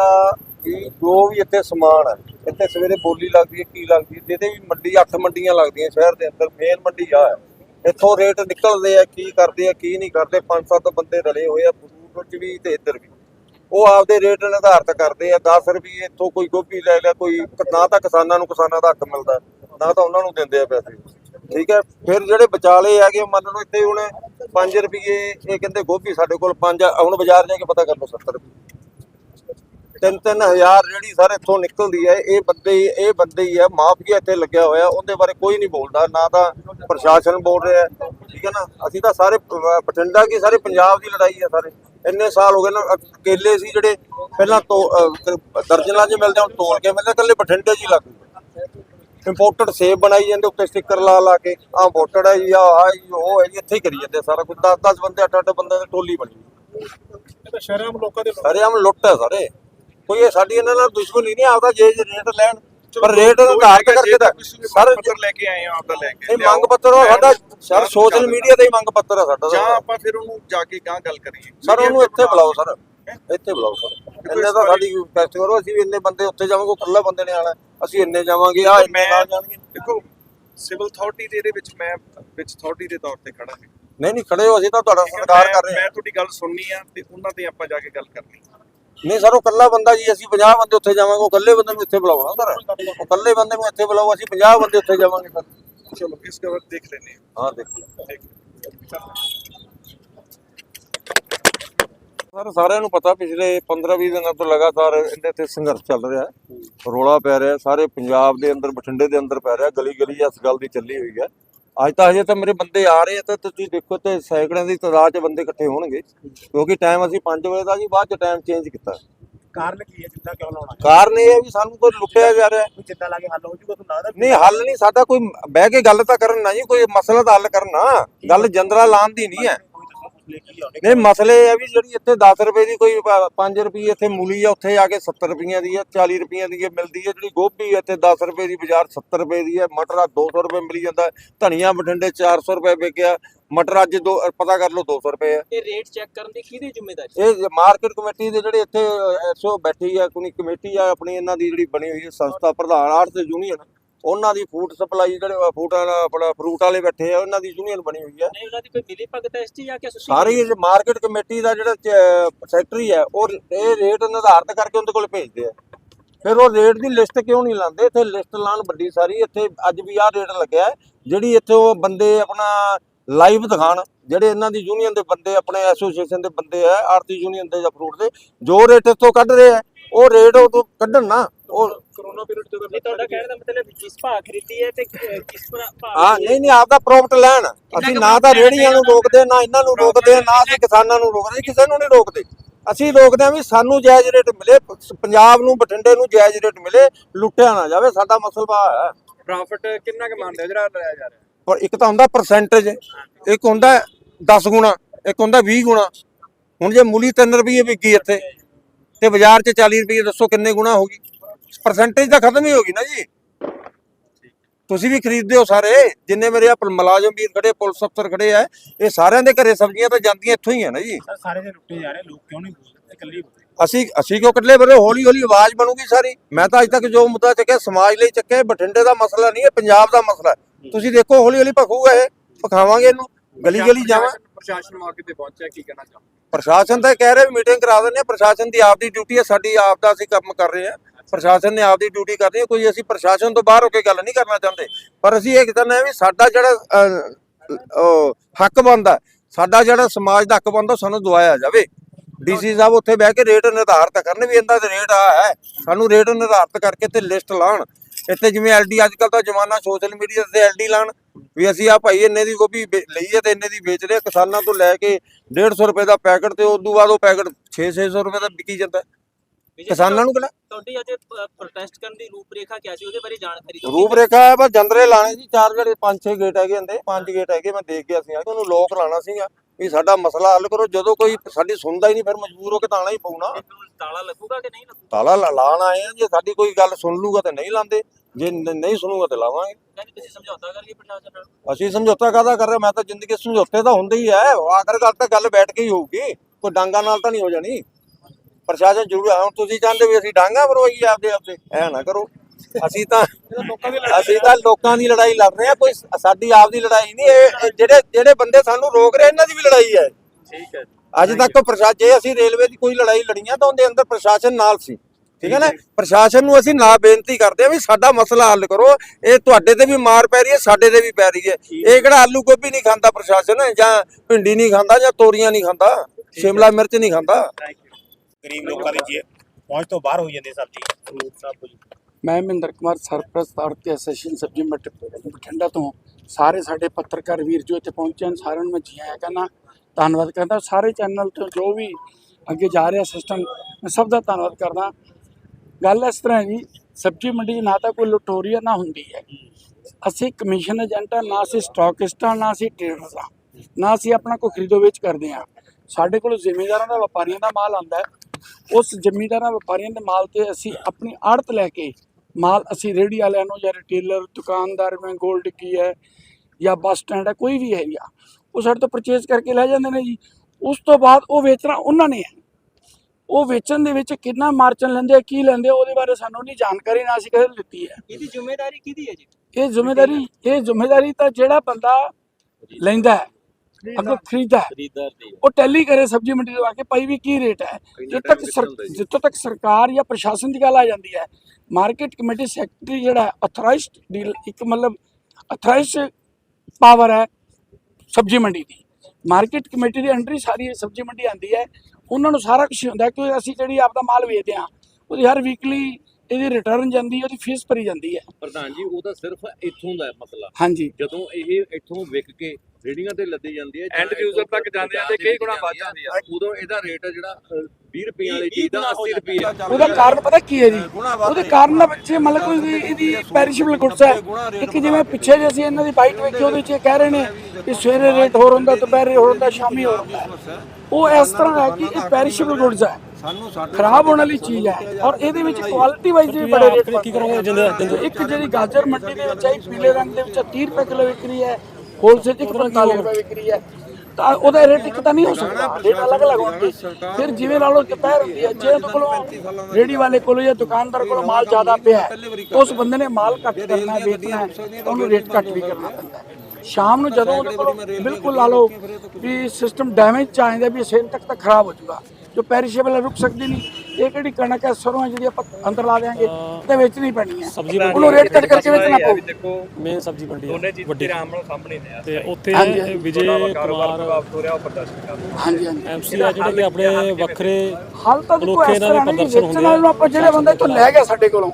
ਪਤਾ ਵੀ ਜੋ ਵੀ ਇੱਥੇ ਸਮਾਨ ਹੈ, ਇੱਥੇ ਸਵੇਰੇ ਬੋਲੀ ਲੱਗਦੀ ਹੈ, ਕੀ ਲੱਗਦੀ ਹੈ, ਜਿਹਦੇ ਵੀ ਮੰਡੀ, ਅੱਠ ਮੰਡੀਆਂ ਲੱਗਦੀਆਂ ਸ਼ਹਿਰ ਦੇ ਅੰਦਰ ਮੇਨ ਮੰਡੀ ਆ ਹੈ। ਇੱਥੋਂ ਰੇਟ ਨਿਕਲਦੇ ਆ, ਕੀ ਕਰਦੇ ਆ, ਕੀ ਨਹੀਂ ਕਰਦੇ, ਪੰਜ ਸੱਤ ਬੰਦੇ ਰਲੇ ਹੋਏ ਆ ਫਰੂਟ ਚ ਵੀ ਤੇ ਇੱਧਰ ਵੀ। ਉਹ ਆਪਦੇ ਰੇਟ ਨਿਰਧਾਰਤ ਕਰਦੇ ਆ 10 ਰੁਪਏ ਇੱਥੋਂ ਕੋਈ ਗੋਭੀ ਲੈ ਲਿਆ, ਕੋਈ ਨਾ ਤਾਂ ਕਿਸਾਨਾਂ ਨੂੰ ਕਿਸਾਨਾਂ ਦਾ ਹੱਕ ਮਿਲਦਾ, ਨਾ ਤਾਂ ਉਹਨਾਂ ਨੂੰ ਦਿੰਦੇ ਆ ਪੈਸੇ। ਠੀਕ ਹੈ, ਫਿਰ ਜਿਹੜੇ ਵਿਚਾਲੇ ਹੈਗੇ, ਮੰਨ ਲਓ ਇੱਥੇ ਹੁਣ 5 ਰੁਪਏ ਇਹ ਕਹਿੰਦੇ ਗੋਭੀ ਸਾਡੇ ਕੋਲ 5 ਹੁਣ ਬਾਜ਼ਾਰ ਜਾ ਕੇ ਪਤਾ ਕਰ ਲਓ 70 ਰੁਪਏ ਤਿੰਨ ਤਿੰਨ ਹਜ਼ਾਰ ਜਿਹੜੀ ਸਰ ਇੱਥੋਂ ਨਿਕਲਦੀ ਹੈ ਇਹ ਬੰਦੇ ਹੀ ਇਹ ਬੰਦੇ ਹੀ ਹੈ ਮਾਫੀਆ ਇੱਥੇ ਲੱਗਿਆ ਹੋਇਆ ਉਹਦੇ ਬਾਰੇ ਕੋਈ ਨਹੀਂ ਬੋਲਦਾ ਨਾ ਤਾਂ ਪ੍ਰਸ਼ਾਸਨ ਬੋਲ ਰਿਹਾ ਠੀਕ ਹੈ ਨਾ? ਅਸੀਂ ਤਾਂ ਸਾਰੇ ਬਠਿੰਡਾ ਕੀ ਸਾਰੇ ਪੰਜਾਬ ਦੀ ਲੜਾਈ ਹੈ ਸਾਰੇ ਇੰਨੇ ਸਾਲ ਹੋ ਗਏ ਨਾ ਕੇਲੇ ਸੀ ਜਿਹੜੇ ਪਹਿਲਾਂ ਤੋਂ ਦਰਜਨਾਂ 'ਚ ਮਿਲਦੇ ਹੁਣ ਤੋਲ ਕੇ ਮਿਲਦੇ ਇਕੱਲੇ ਬਠਿੰਡੇ 'ਚ ਹੀ ਲੱਗ ਇੰਪੋਰਟਡ ਸੇਬ ਬਣਾਈ ਜਾਂਦੇ ਉੱਤੇ ਸਟicker ਲਾ ਲਾ ਕੇ ਆ ਇੰਪੋਰਟਡ ਹੈ ਜੀ ਆ ਉਹ ਹੈ ਜੀ ਇੱਥੇ ਹੀ ਕਰੀ ਜਾਂਦੇ ਸਾਰਾ ਕੁਝ 10 10 ਬੰਦੇ 8 8 ਬੰਦੇ ਦੀ ਟੋਲੀ ਬਣੀ। ਇਹ ਤਾਂ ਸ਼ਹਿਰਾਂ ਲੋਕਾਂ ਦੇ ਸਾਰੇ ਆਮ ਲੁੱਟ ਹੈ ਸਾਰੇ। ਕੋਈ ਇਹ ਸਾਡੀ ਇਹਨਾਂ ਨਾਲ ਦੁਸ਼ਮਣੀ ਨਹੀਂ ਆਪਦਾ ਜੇ ਰੇਟ ਲੈਣ। ਪਰ ਰੇਟ ਨਿਰਧਾਰਿਤ ਕਰਕੇ ਤਾਂ ਸਰ ਪੱਤਰ ਲੈ ਕੇ ਆਏ ਆ ਆਪਦਾ ਲੈ ਕੇ ਇਹ ਮੰਗ ਪੱਤਰ ਆ ਸਾਡਾ। ਸਰ ਸੋਸ਼ਲ ਮੀਡੀਆ ਤੇ ਹੀ ਮੰਗ ਪੱਤਰ ਆ ਸਾਡਾ ਜਾਂ। ਆਪਾਂ ਫਿਰ ਉਹਨੂੰ ਜਾ ਕੇ ਗਾਂ ਗੱਲ ਕਰੀਏ। ਸਰ ਉਹਨੂੰ ਇੱਥੇ ਬੁਲਾਓ ਸਰ। ਇੱਥੇ ਬੁਲਾਓ ਸਰ। ਇੰਨੇ ਤਾਂ ਸਾਡੀ ਰਿਕਵੈਸਟ ਕਰੋ ਅਸੀਂ ਵੀ ਇੰਨੇ ਬੰਦੇ ਉੱਥੇ ਜਾਵਾਂਗੇ ਇਕੱਲਾ ਬੰਦੇ ਨੇ ਆਣਾ। ਅਸੀਂ ਇੰਨੇ ਜਾਵਾਂਗੇ ਆ ਇੰਨੇ ਨਾਲ ਜਾਣਗੇ। ਦੇਖੋ ਸਿਵਲ ਅਥਾਰਟੀ ਦੇ ਇਹਦੇ ਵਿੱਚ ਮੈਂ ਵਿੱਚ ਅਥਾਰਟੀ ਦੇ ਤੌਰ ਤੇ ਖੜਾ ਹਾਂ। ਨਹੀਂ ਨਹੀਂ ਖੜੇ ਹੋ ਅਸੀਂ ਤਾਂ ਤੁਹਾਡਾ ਸਤਿਕਾਰ ਕਰ ਰਹੇ ਹਾਂ। ਮੈਂ ਤੁਹਾਡੀ ਗੱਲ ਸੁਣਨੀ ਆ ਤੇ ਉਹਨਾਂ ਤੇ ਆਪਾਂ ਜਾ ਕੇ ਗੱਲ ਕਰਨੀ। ਨਹੀਂ ਸਰ ਉਹ ਇਕੱਲਾ ਬੰਦਾ ਜੀ ਅਸੀਂ 50 ਬੰਦੇ ਉੱਥੇ ਜਾਵਾਂਗੇ ਉਹ ਇਕੱਲੇ ਬੰਦੇ ਨੂੰ ਇੱਥੇ ਬੁਲਾਉਣਾ ਸਰ। ਉਹ ਇਕੱਲੇ ਬੰਦੇ ਨੂੰ ਇੱਥੇ ਬੁਲਾਓ ਅਸੀਂ 50 ਬੰਦੇ ਉੱਥੇ ਜਾਵਾਂਗੇ ਸਰ। ਚਲੋ ਇਸ ਕਵਰ ਦੇਖ ਲੈਨੇ ਹਾਂ। ਦੇਖੋ ਸਰ ਸਾਰਿਆਂ ਨੂੰ ਪਤਾ ਪਿਛਲੇ 15-20 ਦਿਨਾਂ ਤੋਂ ਲਗਾਤਾਰ ਇਹਦੇ ਤੇ ਸੰਘਰਸ਼ ਚੱਲ ਰਿਹਾ ਹੈ। ਰੋਲਾ ਪੈ ਰਿਹਾ ਸਾਰੇ ਪੰਜਾਬ ਦੇ ਅੰਦਰ ਬਠਿੰਡੇ ਦੇ ਅੰਦਰ ਪੈ ਰਿਹਾ ਗਲੀ ਗਲੀ ਇਸ ਗੱਲ ਦੀ ਚੱਲੀ ਹੋਈ ਹੈ। ਅੱਜ ਤਾਂ ਹਜੇ ਤਾਂ ਮੇਰੇ ਬੰਦੇ ਆ ਰਹੇ ਆ ਤਾਂ ਤੁਸੀਂ ਦੇਖੋ ਤੇ ਸੈਂਕੜਿਆਂ ਦੀ ਤਾਦਾਦ 'ਚ ਬੰਦੇ ਇਕੱਠੇ ਹੋਣਗੇ। ਕਿਉਂਕਿ ਟਾਈਮ ਅਸੀਂ 5 ਵਜੇ ਦਾ ਜੀ ਬਾਅਦ 'ਚ ਟਾਈਮ ਚੇਂਜ ਕੀਤਾ। ਕਾਰਨ ਕੀ ਹੈ? ਜਿੱਦਾਂ ਕਿਉਂ ਲਾਉਣਾ? ਕਾਰਨ ਇਹ ਹੈ ਵੀ ਸਾਨੂੰ ਕੋਈ ਲੁੱਟਿਆ ਜਾ ਰਿਹਾ। ਕੋਈ ਜਿੱਦਾਂ ਲਾ ਕੇ ਹੱਲ ਹੋ ਜੂਗਾ ਤੁਹਾਨੂੰ ਲੱਗਦਾ? ਨਹੀਂ ਹੱਲ ਨਹੀਂ ਸਾਡਾ ਕੋਈ ਬਹਿ ਕੇ ਗੱਲ ਤਾਂ ਕਰਨ ਨਾ ਜੀ ਕੋਈ ਮਸਲਾ ਤਾਂ ਹੱਲ ਕਰਨਾ ਗੱਲ ਜੰਦਰਾ ਲਾਉਣ ਦੀ ਨਹੀਂ ਹੈ। ਮਸਲੇ ਕੀ ਆਉਣੇ ਨਹੀਂ ਮਸਲੇ ਇਹ ਆ ਵੀ ਜਿਹੜੀ ਇੱਥੇ 10 ਰੁਪਏ ਦੀ ਕੋਈ 5 ਰੁਪਏ ਇੱਥੇ ਮੂਲੀ ਆ ਉੱਥੇ ਜਾ ਕੇ 70 ਰੁਪਈਆਂ ਦੀ ਆ 40 ਰੁਪਈਆਂ ਦੀ ਮਿਲਦੀ ਹੈ ਜਿਹੜੀ ਗੋਭੀ ਇੱਥੇ 10 ਰੁਪਏ ਦੀ ਬਾਜ਼ਾਰ 70 ਰੁਪਏ ਦੀ ਹੈ ਮਟਰ ਆ 200 ਰੁਪਏ ਮਿਲੀ ਜਾਂਦਾ। ਧਨੀਆ ਬਠਿੰਡੇ 400 ਰੁਪਏ ਵਿਕਿਆ ਮਟਰ ਅੱਜ ਦੋ ਪਤਾ ਕਰ ਲਓ 200 ਰੁਪਏ ਹੈ ਇਹ ਰੇਟ ਚੈੱਕ ਕਰਨ ਦੀ ਕਿਹਦੀ ਜ਼ਿੰਮੇਵਾਰੀ? ਇਹ ਮਾਰਕੀਟ ਕਮੇਟੀ ਦੇ ਜਿਹੜੇ ਇੱਥੇ ਐਸਓ ਬੈਠੀ ਆ ਕੋਈ ਕਮੇਟੀ ਆ ਆਪਣੀ ਇਹਨਾਂ ਦੀ ਜਿਹੜੀ ਬਣੀ ਹੋਈ ਹੈ ਸੰਸਥਾ ਪ੍ਰਧਾਨ ਆੜਤ ਯੂਨੀਅਨ ਉਹਨਾਂ ਦੀ ਫੂਡ ਸਪਲਾਈ ਜਿਹੜੇ ਫੂਡ ਆਪਣਾ ਫਰੂਟ ਵਾਲੇ ਬੈਠੇ ਆ ਉਹਨਾਂ ਦੀ ਯੂਨੀਅਨ ਬਣੀ ਹੋਈ ਹੈ ਨਹੀਂ ਉਹਨਾਂ ਦੀ ਕੋਈ ਮਿਲੀ ਭਗਤ ਹੈ ਇਸ 'ਚ ਜਾਂ ਕਿ ਸੁਸੀ ਸਾਰੀ ਮਾਰਕੀਟ ਕਮੇਟੀ ਦਾ ਜਿਹੜਾ ਸੈਕਟਰੀ ਹੈ ਉਹ ਇਹ ਰੇਟ ਨਿਰਧਾਰਤ ਕਰਕੇ ਉਹਦੇ ਕੋਲ ਭੇਜਦੇ ਆ। ਫਿਰ ਉਹ ਰੇਟ ਦੀ ਲਿਸਟ ਕਿਉਂ ਨਹੀਂ ਲਾਉਂਦੇ? ਇੱਥੇ ਲਿਸਟ ਲਾਣ ਵੱਡੀ ਸਾਰੀ ਇੱਥੇ ਅੱਜ ਵੀ ਆਹ ਰੇਟ ਲੱਗਿਆ। ਜਿਹੜੀ ਇੱਥੇ ਉਹ ਬੰਦੇ ਆਪਣਾ ਲਾਈਵ ਦਿਖਾਣ ਜਿਹੜੇ ਇਹਨਾਂ ਦੀ ਯੂਨੀਅਨ ਦੇ ਬੰਦੇ ਆਪਣੇ ਐਸੋਸੀਏਸ਼ਨ ਦੇ ਬੰਦੇ ਆ ਆਰਤੀ ਯੂਨੀਅਨ ਦੇ ਜਾਂ ਫਰੂਟ ਦੇ ਜੋ ਰੇਟ ਇੱਥੋਂ ਕੱਢ ਰਹੇ ਆ ਉਹ ਰੇਟ ਉਹ ਤੋਂ ਕੱਢਣ ਨਾ। ਉਹ ਕਰੋਨਾ ਪੀਰੀਅਡ ਤੇ ਨਹੀਂ ਤੁਹਾਡਾ ਕਹਿਣ ਦਾ ਮਤਲਬ ਵੀ ਕਿਸ ਭਾਅ ਖਰੀਦੀ ਹੈ ਤੇ ਕਿ- ਕਿਸ ਭਰਾ- ਭਾਅ ਹਾਂ ਦੀ ਹੈ? ਨਹੀਂ ਨਹੀਂ ਆਪਦਾ ਪ੍ਰੋਫਿਟ ਲੈਣ। ਅਸੀਂ ਨਾ ਤਾਂ ਰੇੜੀਆਂ ਨੂੰ ਰੋਕਦੇ ਨਾ ਇਹਨਾਂ ਨੂੰ ਰੋਕਦੇ ਨਾ ਅਸੀਂ ਕਿਸਾਨਾਂ ਨੂੰ ਰੋਕਦੇ ਕਿਸੇ ਨੂੰ ਨਹੀਂ ਰੋਕਦੇ। ਅਸੀਂ ਰੋਕਦੇ ਹਾਂ ਵੀ ਸਾਨੂੰ ਜਾਇਜ਼ ਰੇਟ ਮਿਲੇ ਪ- ਪੰਜਾਬ ਨੂੰ ਬਠਿੰਡੇ ਨੂੰ ਜਾਇਜ਼ ਰੇਟ ਮਿਲੇ ਲੁੱਟਿਆ ਨਾ ਜਾਵੇ ਸਾਡਾ ਮਸਲਾ ਹੈ। ਪ੍ਰੋਫਿਟ ਕਿੰਨਾ ਕੁ ਮੰਨਦੇ ਹੋ? ਜਿਹੜਾ ਲਾਇਆ ਜਾ ਰਿਹਾ। ਪਰ ਇੱਕ ਤਾਂ ਹੁੰਦਾ ਪਰਸੈਂਟੇਜ ਇੱਕ ਹੁੰਦਾ 10 ਗੁਣਾ ਇੱਕ ਹੁੰਦਾ 20 ਗੁਣਾ। ਹੁਣ ਜੇ ਮੂਲੀ 3 ਰੁਪਏ ਵਿਕੀ ਇੱਥੇ ਤੇ ਬਾਜ਼ਾਰ 'ਚ 40 ਰੁਪਏ ਦੱਸੋ ਕਿੰਨੇ ਗੁਣਾ ਹੋਗੀ ਪਰਸੈਂਟੇਜ ਤਾਂ ਖਤਮ ਹੀ ਹੋ ਗਈ ਨਾ ਜੀ। ਤੁਸੀਂ ਵੀ ਖਰੀਦਦੇ ਹੋ ਸਾਰੇ ਜਿੰਨੇ ਮੇਰੇ ਆ ਮੁਲਾਜ਼ਮ ਵੀਰ ਖੜੇ ਪੁਲਿਸ ਅਫਸਰ ਖੜੇ ਆ ਇਹ ਸਾਰਿਆਂ ਦੇ ਘਰੇ ਸਬਜ਼ੀਆਂ ਤਾਂ ਜਾਂਦੀਆਂ ਇੱਥੋਂ ਹੀ ਆ ਨਾ ਜੀ। ਸਰ ਦੇ ਲੁੱਟੇ ਜਾ ਰਹੇ ਲੋਕ ਕਿਉਂ ਨਹੀਂ ਬੋਲਦੇ? ਇਕੱਲੇ ਅਸੀਂ ਅਸੀਂ ਕਿਉਂ ਇਕੱਲੇ ਬਰੇ ਹੌਲੀ ਹੌਲੀ ਆਵਾਜ਼ ਬਣੂਗੀ ਸਾਰੀ। ਮੈਂ ਤਾਂ ਅੱਜ ਤੱਕ ਜੋ ਮੁੱਦਾ ਚੱਕਿਆ ਸਮਾਜ ਲਈ ਚੱਕਿਆ ਬਠਿੰਡੇ ਦਾ ਮਸਲਾ ਨਹੀਂ ਹੈ ਪੰਜਾਬ ਦਾ ਮਸਲਾ। ਤੁਸੀਂ ਦੇਖੋ ਹੌਲੀ ਹੌਲੀ ਭਖੂਗਾ ਇਹ ਪਖਾਵਾਂਗੇ ਇਹਨੂੰ ਗਲੀ ਗਲੀ ਜਾਵਾਂ। ਪ੍ਰਸ਼ਾਸਨ ਮੌਕੇ ਤੇ ਪਹੁੰਚਿਆ ਕੀ ਕਹਿਣਾ ਚਾਹੁੰਦੇ ਪ੍ਰਸ਼ਾਸਨ ਤਾਂ ਕਹਿ ਰਿਹਾ ਵੀ ਮੀਟਿੰਗ ਕਰਾ ਦਿੰਦੇ ਆ ਪ੍ਰਸ਼ਾਸਨ ਦੀ ਆਪਦੀ ਡਿਊਟੀ ਹੈ ਸਾਡੀ ਆਪ ਦਾ ਅਸੀਂ ਕੰਮ ਕਰ ਰਹੇ ਹਾਂ। ਪ੍ਰਸ਼ਾਸਨ ਨੇ ਆਪਦੀ ਡਿਊਟੀ ਕਰਨੀ ਹੈ, ਕੋਈ ਅਸੀਂ ਪ੍ਰਸ਼ਾਸਨ ਤੋਂ ਬਾਹਰ ਹੋ ਕੇ ਗੱਲ ਨਹੀਂ ਕਰਨਾ ਚਾਹੁੰਦੇ। ਪਰ ਅਸੀਂ ਇਹ ਕਹਿੰਦੇ ਹਾਂ ਵੀ ਸਾਡਾ ਜਿਹੜਾ ਹੱਕ ਬਣਦਾ ਸਾਡਾ ਜਿਹੜਾ ਸਮਾਜ ਦਾ ਹੱਕ ਬਣਦਾ ਸਾਨੂੰ ਦਵਾਇਆ ਜਾਵੇ। ਡੀਸੀ ਸਾਹਿਬ ਉੱਥੇ ਬਹਿ ਕੇ ਰੇਟ ਨਿਰਧਾਰਤ ਕਰਨ ਵੀ ਇਹਦਾ ਰੇਟ ਆ, ਹੈ। ਸਾਨੂੰ ਰੇਟ ਨਿਰਧਾਰਤ ਕਰਕੇ ਤੇ ਲਿਸਟ ਲਾਣ ਇੱਥੇ ਜਿਵੇਂ ਐਲਡੀ ਅੱਜ ਕੱਲ ਦਾ ਜ਼ਮਾਨਾ ਸੋਸ਼ਲ ਮੀਡੀਆ ਤੇ ਐਲਡੀ ਲਾਣ ਵੀ ਅਸੀਂ ਆ ਭਾਈ ਇੰਨੇ ਦੀ ਗੋਭੀ ਵੇ- ਲਈ ਹੈ ਤੇ ਇੰਨੇ ਦੀ ਵੇਚ ਰਹੇ ਹਾਂ। ਕਿਸਾਨਾਂ ਤੋਂ ਲੈ ਕੇ 150 ਰੁਪਏ ਦਾ ਪੈਕਟ ਤੇ ਉਦੋਂ ਬਾਅਦ ਉਹ ਪੈਕਟ 6-600 ਰੁਪਏ ਦਾ ਵਿਕੀ ਜਾਂਦਾ। ਕਿਸਾਨਾਂ ਨੂੰ ਕਿਹੜਾ? ਤੁਹਾਡੀ ਅੱਜ ਪ੍ਰੋਟੈਸਟ ਕਰਨ ਦੀ ਰੂਪਰੇਖਾ ਕਿਆ ਸੀ? ਉਹਦੇ ਬਾਰੇ ਜਾਣਕਾਰੀ ਦਿਓ ਰੂਪ ਰੇਖਾ ਹੈ ਬਸ ਜੰਦਰੇ ਲਾਣੇ ਸੀ ਚਾਰ ਜਿਹੜੇ ਪੰਜ ਛੇ ਗੇਟ ਹੈਗੇ ਹੁੰਦੇ। ਪੰਜ ਗੇਟ ਹੈਗੇ ਮੈਂ ਦੇਖ ਗਿਆ ਸੀ ਉਹਨੂੰ ਲੋਕ ਲਾਣਾ ਸੀਗਾ ਵੀ ਸਾਡਾ ਮਸਲਾ ਹੱਲ ਕਰੋ। ਜਦੋਂ ਕੋਈ ਸਾਡੀ ਸੁਣਦਾ ਹੀ ਨਹੀਂ ਫਿਰ ਮਜਬੂਰ ਹੋ ਕੇ ਤਾਣਾ ਹੀ ਪਊਣਾ। ਤਾਲਾ ਲੱਗੂਗਾ ਕਿ ਨਹੀਂ ਲੱਗੂਗਾ? ਤਾਲਾ ਲਾ- ਲਾਣ ਆਏ ਆ। ਜੇ ਸਾਡੀ ਕੋਈ ਗੱਲ ਸੁਣ ਲੂਗਾ ਤੇ ਨਹੀਂ ਲਾਂਦੇ ਜੇ ਨ- ਨਹੀਂ ਸੁਣੂਗਾ ਤੇ ਲਾਵਾਂਗੇ। ਕਹਿੰਦੇ ਤੁਸੀਂ ਸਮਝੌਤਾ ਕਰੀਏ ਪ੍ਰਸ਼ਾਸਨ ਨਾਲ। ਅਸੀਂ ਸਮਝੌਤਾ ਕਾਹਦਾ ਕਰ ਰਹੇ ਮੈਂ ਤਾਂ ਜ਼ਿੰਦਗੀ 'ਚ ਸਮਝੌਤੇ ਤਾਂ ਹੁੰਦੇ ਹੀ ਐ ਆਖਰ ਗੱਲ ਤਾਂ ਗੱਲ ਬੈਠ ਕੇ ਹੀ ਹੋਊਗੀ। ਕੋਈ ਡਾਂਗਾ ਨਾਲ ਤਾਂ ਨਹੀਂ ਹੋ ਜਾਣੀ। ਪ੍ਰਸ਼ਾਸਨ ਜ਼ਰੂਰ ਹੁਣ ਤੁਸੀਂ ਚਾਹੁੰਦੇ ਵੀ ਅਸੀਂ ਡਾਂਗਾ ਭਰਵਾਈਏ ਆਪਦੇ ਆਪਦੇ ਐ ਨਾ ਕਰੋ। ਅਸੀਂ ਤਾਂ ਅਸੀਂ ਤਾਂ ਲੋਕਾਂ ਦੀ ਲੜਾਈ ਲੜ ਰਹੇ ਆ ਕੋਈ ਸਾਡੀ ਆਪ ਦੀ ਲੜਾਈ ਨਹੀਂ ਇਹ ਇਹ ਜਿਹੜੇ ਜਿਹੜੇ ਬੰਦੇ ਸਾਨੂੰ ਰੋਕ ਰਹੇ ਇਹਨਾਂ ਦੀ ਵੀ ਲੜਾਈ ਹੈ। ਠੀਕ ਹੈ। ਅੱਜ ਤੱਕ ਪ੍ਰਸ਼ਾਸਨ ਜੇ ਅਸੀਂ ਰੇਲਵੇ ਦੀ ਕੋਈ ਲੜਾਈ ਲੜੀਆਂ ਤਾਂ ਉਹਦੇ ਅੰਦਰ ਪ੍ਰਸ਼ਾਸਨ ਨਾਲ ਸੀ। ਠੀਕ ਹੈ ਨਾ? ਪ੍ਰਸ਼ਾਸਨ ਨੂੰ ਅਸੀਂ ਨਾ ਬੇਨਤੀ ਕਰਦੇ ਆ ਵੀ ਸਾਡਾ ਮਸਲਾ ਹੱਲ ਕਰੋ ਇਹ ਤੁਹਾਡੇ ਤੇ ਵੀ ਮਾਰ ਪੈ ਰਹੀ ਹੈ ਸਾਡੇ ਤੇ ਵੀ ਪੈ ਰਹੀ ਹੈ। ਇਹ ਕਿਹੜਾ ਆਲੂ ਗੋਭੀ ਨਹੀਂ ਖਾਂਦਾ ਪ੍ਰਸ਼ਾਸਨ ਜਾਂ ਭਿੰਡੀ ਨਹੀਂ ਖਾਂਦਾ ਜਾਂ ਤੋਰੀਆਂ ਨਹੀਂ ਖਾਂਦਾ ਸ਼ਿਮਲਾ ਮਿਰਚ ਨਹੀਂ ਖਾਂਦਾ। ਗਰੀਬ ਲੋਕਾਂ ਦੀ ਜੀ ਪਹੁੰਚ ਤੋਂ ਬਾਹਰ ਹੋਈ ਜਾਂਦੀ ਸਬਜ਼ੀ। ਫਰੂਟ ਸਭ ਕੁਝ। ਮੈਂ ਮਹਿੰਦਰ ਕੁਮਾਰ ਸਰਪ੍ਰਸਤ ਆੜਤੀ ਐਸੋਸੀਏਸ਼ਨ ਸਬਜੀ ਮੰਡੀ ਬਠਿੰਡਾ ਤੋਂ। ਸਾਰੇ ਸਾਡੇ ਪੱਤਰਕਾਰ ਵੀਰ ਜੋ ਇੱਥੇ ਪਹੁੰਚੇ ਹਨ ਸਾਰਿਆਂ ਨੂੰ ਮੈਂ ਜੀ ਆਇਆਂ ਕਹਿੰਦਾ ਧੰਨਵਾਦ ਕਰਦਾ। ਸਾਰੇ ਚੈਨਲ ਤੋਂ ਜੋ ਵੀ ਅੱਗੇ ਜਾ ਰਿਹਾ ਸਿਸਟਮ ਮੈਂ ਸਭ ਦਾ ਧੰਨਵਾਦ ਕਰਦਾ। ਗੱਲ ਇਸ ਤਰ੍ਹਾਂ ਹੈ ਜੀ ਸਬਜੀ ਮੰਡੀ ਨਾ ਤਾਂ ਕੋਈ ਲੁੱਟ ਹੋ ਰਹੀ ਹੈ ਨਾ ਹੁੰਦੀ ਹੈ। ਅਸੀਂ ਕਮਿਸ਼ਨ ਏਜੰਟ ਹਾਂ ਨਾ ਅਸੀਂ ਸਟਾਕਿਸਟ ਹਾਂ ਨਾ ਅਸੀਂ ਟ੍ਰੇਡਰਸ ਹਾਂ। ਨਾ ਅਸੀਂ ਆਪਣਾ ਕੋਈ ਖਰੀਦੋ ਵੇਚ ਕਰਦੇ ਹਾਂ। ਸਾਡੇ ਕੋਲ ਜ਼ਿਮੀਂਦਾਰਾਂ ਦਾ ਵਪਾਰੀਆਂ ਦਾ ਮਾਲ ਆਉਂਦਾ ਹੈ। ਉਸ ਜ਼ਿਮੀਂਦਾਰਾਂ ਵਪਾਰੀਆਂ ਦੇ ਮਾਲ ਤੇ ਅਸੀਂ ਆਪਣੀ ਆੜਤ ਲੈ ਕੇ ਮਾਲ ਅਸੀਂ ਰੇਹੜੀ ਵਾਲਿਆਂ ਨੂੰ ਜਾਂ ਰਿਟੇਲਰ ਦੁਕਾਨਦਾਰ ਮੈਂ ਗੋਲਡ ਕੀ ਹੈ ਜਾਂ ਬੱਸ ਸਟੈਂਡ ਹੈ ਕੋਈ ਵੀ ਏਰੀਆ ਉਹ ਸਾਡੇ ਤੋਂ ਪਰਚੇਜ਼ ਕਰਕੇ ਲੈ ਜਾਂਦੇ ਨੇ ਜੀ। ਉਸ ਤੋਂ ਬਾਅਦ ਉਹ ਵੇਚਣਾ ਉਹਨਾਂ ਨੇ ਹੈ। ਉਹ ਵੇਚਣ ਦੇ ਵਿੱਚ ਕਿੰਨਾ ਮਾਰਜਨ ਲੈਂਦੇ ਆ ਕੀ ਲੈਂਦੇ ਆ ਉਹਦੇ ਬਾਰੇ ਸਾਨੂੰ ਨਹੀਂ ਜਾਣਕਾਰੀ ਨਾ ਅਸੀਂ ਕਦੇ ਲਿੱਤੀ ਹੈ। ਇਹਦੀ ਜ਼ਿੰਮੇਵਾਰੀ ਕਿਹਦੀ ਹੈ ਜੀ? ਇਹ ਜ਼ਿੰਮੇਵਾਰੀ ਇਹ ਜ਼ਿੰਮੇਵਾਰੀ ਤਾਂ ਜਿਹੜਾ ਬੰਦਾ ਲੈਂਦਾ ਹੈ। ਅੱਗੋਂ ਖਰੀਦਦਾ ਹੈ ਖਰੀਦਦਾਰ ਦੀ ਉਹ ਟੈਲੀ ਕਰੇ ਸਬਜ਼ੀ ਮੰਡੀ ਤੋਂ ਆ ਕੇ ਭਾਈ ਵੀ ਕੀ ਰੇਟ ਹੈ? ਜਿੱਥੇ ਤੱਕ ਜਿੱਥੋਂ ਤੱਕ ਸਰਕਾਰ ਜਾਂ ਪ੍ਰਸ਼ਾਸਨ ਦੀ ਗੱਲ ਆ ਜਾਂਦੀ ਹੈ ਮਾਰਕੀਟ ਕਮੇਟੀ ਸੈਕਟਰੀ ਜਿਹੜਾ ਅਥੋਰਾਈਜ਼ਡ ਡੀਲ ਇੱਕ ਮਤਲਬ ਅਥੋਰਾਈਜ਼ਡ ਪਾਵਰ ਹੈ ਸਬਜ਼ੀ ਮੰਡੀ ਦੀ। ਮਾਰਕੀਟ ਕਮੇਟੀ ਦੀ ਅੰਡਰ ਹੀ ਸਾਰੀ ਸਬਜ਼ੀ ਮੰਡੀ ਆਂਦੀ ਹੈ। ਉਹਨਾਂ ਨੂੰ ਸਾਰਾ ਕੁਝ ਹੁੰਦਾ ਕਿ ਅਸੀਂ ਜਿਹੜੀ ਆਪਦਾ ਮਾਲ ਵੇਚਦੇ ਹਾਂ ਉਹਦੀ ਹਰ ਵੀਕਲੀ ਇਹਦੀ ਰਿਟਰਨ ਜਾਂਦੀ ਹੈ ਉਹਦੀ ਫੀਸ ਭਰੀ ਜਾਂਦੀ ਹੈ। ਪ੍ਰਧਾਨ ਜੀ ਉਹ ਤਾਂ ਸਿਰਫ ਇੱਥੋਂ ਦਾ ਹੈ ਮਸਲਾ। ਹਾਂਜੀ। ਜਦੋਂ ਇਹ ਇੱਥੋਂ ਵਿਕ ਕੇ ਰੇੜੀਆਂ ਤੇ ਲੱਦੀ ਜਾਂਦੀ ਹੈ End user ਤੱਕ ਜਾਂਦੇ ਆ ਤੇ ਕਈ ਗੁਣਾ ਵੱਧ ਜਾਂਦੀ ਆ। ਉਦੋਂ ਇਹਦਾ ਰੇਟ ਜਿਹੜਾ ਅ, 20 ਰੁਪਏ ਵਾਲੀ ਚੀਜ਼ ਦਾ 80 ਰੁਪਏ ਉਹਦਾ ਕਾਰਨ ਪਤਾ ਕੀ ਹੈ ਜੀ? ਉਹਦੇ ਕਾਰਨ ਦਾ ਬੱਚੇ ਮਤਲਬ ਕੋਈ ਇਹਦੀ ਪੈਰਿਸ਼ੇਬਲ ਗੁੱਡਸ ਹੈ। ਇੱਕ ਜਿਵੇਂ ਪਿੱਛੇ ਜੇ ਅਸੀਂ ਇਹਨਾਂ ਦੀ ਬਾਈਟ ਵੇਖੀ ਉਹਦੇ ਵਿੱਚ ਇਹ ਕਹਿ ਰਹੇ ਨੇ ਕਿ ਸਵੇਰੇ ਰੇਟ ਹੋਰ ਹੁੰਦਾ ਦੁਪਹਿਰੇ ਹੋਰ ਹੁੰਦਾ ਸ਼ਾਮੀ ਹੋਰ ਹੁੰਦਾ। ਉਹ ਇਸ ਤਰ੍ਹਾਂ ਹੈ ਕਿ ਇਹ ਪੈਰਿਸ਼ੇਬਲ ਗੁੱਡਸ ਹੈ। ਸਾਨੂੰ ਸਾਡੇ ਖਰਾਬ ਹੋਣ ਵਾਲੀ ਚੀਜ਼ ਹੈ। ਔਰ ਇਹਦੇ ਵਿੱਚ ਕੁਆਲਿਟੀ ਵਾਈਜ਼ ਵੀ ਬੜੇ ਰੇਟ ਕੀ ਕਰੋਗੇ ਜਿੰਦੇ ਇੱਕ ਜਿਹੜੀ ਗਾਜਰ ਮੰਡੀ ਦੇ ਵਿੱਚ ਆਈ ਪੀਲੇ ਰੰਗ ਦੇ ਵਿੱਚ 30 ਰੁਪਏ ਕਿਲੋ ਵਿਕ ਰਹੀ ਹੈ। ਹੋਲਸੇਲ 'ਚ 45 ਰੁਪਏ ਵਿਕ ਰਹੀ ਹੈ। ਤਾਂ ਉਹਦਾ ਰੇਟ ਇੱਕ ਤਾਂ ਨਹੀਂ ਹੋ ਸਕਦਾ। ਰੇਟ ਅਲੱਗ-ਅਲੱਗ ਹੋਣਗੇ ਫਿਰ ਜਿਵੇਂ ਲਾ ਲਓ ਦੁਪਹਿਰ ਹੁੰਦੀ ਹੈ। ਜੇ ਉਹਦੇ ਕੋਲੋਂ ਰੇੜੀ ਵਾਲੇ ਕੋਲੋਂ ਜਾਂ ਦੁਕਾਨਦਾਰ ਕੋਲੋਂ ਮਾਲ ਜ਼ਿਆਦਾ ਪਿਆ ਉਸ ਬੰਦੇ ਨੇ ਮਾਲ ਘੱਟ ਕਰਨਾ ਹੈ, ਵੇਚਣਾ ਉਹਨੂੰ ਰੇਟ ਘੱਟ ਵੀ ਕਰਨਾ ਪੈਂਦਾ ਸ਼ਾਮ ਨੂੰ ਜਦੋਂ ਉਹਦੇ ਕੋਲੋਂ ਬਿਲਕੁਲ ਲਾ ਲਓ ਵੀ ਸਿਸਟਮ ਡੈਮੇਜ ਚ ਆ ਜਾਂਦਾ ਵੀ ਸੇਲ ਤੱਕ ਤਾਂ ਖਰਾਬ ਹੋ ਜਾਊਗਾ। ਜੋ ਪੈਰੀਸ਼ੇਬਲ ਰੁਕ ਸਕਦੀ ਨਹੀਂ। ਇਹ ਕਿਹੜੀ ਕਣਕ ਹੈ? ਸਰੋਂ ਹੈ ਜਿਹੜੀ ਆਪਾਂ ਅੰਦਰ ਲਾ ਦੇਾਂਗੇ ਤੇ ਵੇਚਣੀ ਪੈਣੀ ਹੈ। ਉਹਨੂੰ ਰੇਟ ਕੱਟ ਕਰਕੇ ਵੇਚਣਾ ਪਊ ਦੇਖੋ ਮੇਨ ਸਬਜ਼ੀ ਮੰਡੀ ਆ ਦੋਨੇ ਚੀਜ਼ ਤੇਰੇ ਆਮ ਨਾਲ ਸਾਹਮਣੇ ਨੇ ਆ। ਤੇ ਉੱਥੇ ਹਾਂਜੀ। ਵਿਜੇ ਕਾਰੋਬਾਰ ਕੁਮਾਰ ਪ੍ਰਭਾਵਿਤ ਹੋ ਰਿਹਾ ਉਹ ਪ੍ਰਦਰਸ਼ਨ ਕਰ ਰਿਹਾ ਹਾਂਜੀ ਹਾਂਜੀ। ਐਮਸੀ ਆ ਜਿਹੜੇ ਕਿ ਆਪਣੇ ਵੱਖਰੇ ਹਾਲ ਤਾਂ ਦੇਖੋ ਅਨੋਖੇ ਇਸ ਇਹਨਾਂ ਦੇ ਤਰ੍ਹਾਂ ਨਹੀਂ ਪ੍ਰਦਰਸ਼ਨ ਵੇਚਣ ਹੁੰਦੇ ਵਾਲੇ ਨੂੰ ਆਪਾਂ ਜਿਹੜੇ ਬੰਦੇ ਤੋਂ ਲੈ ਗਿਆ ਸਾਡੇ ਕੋਲੋਂ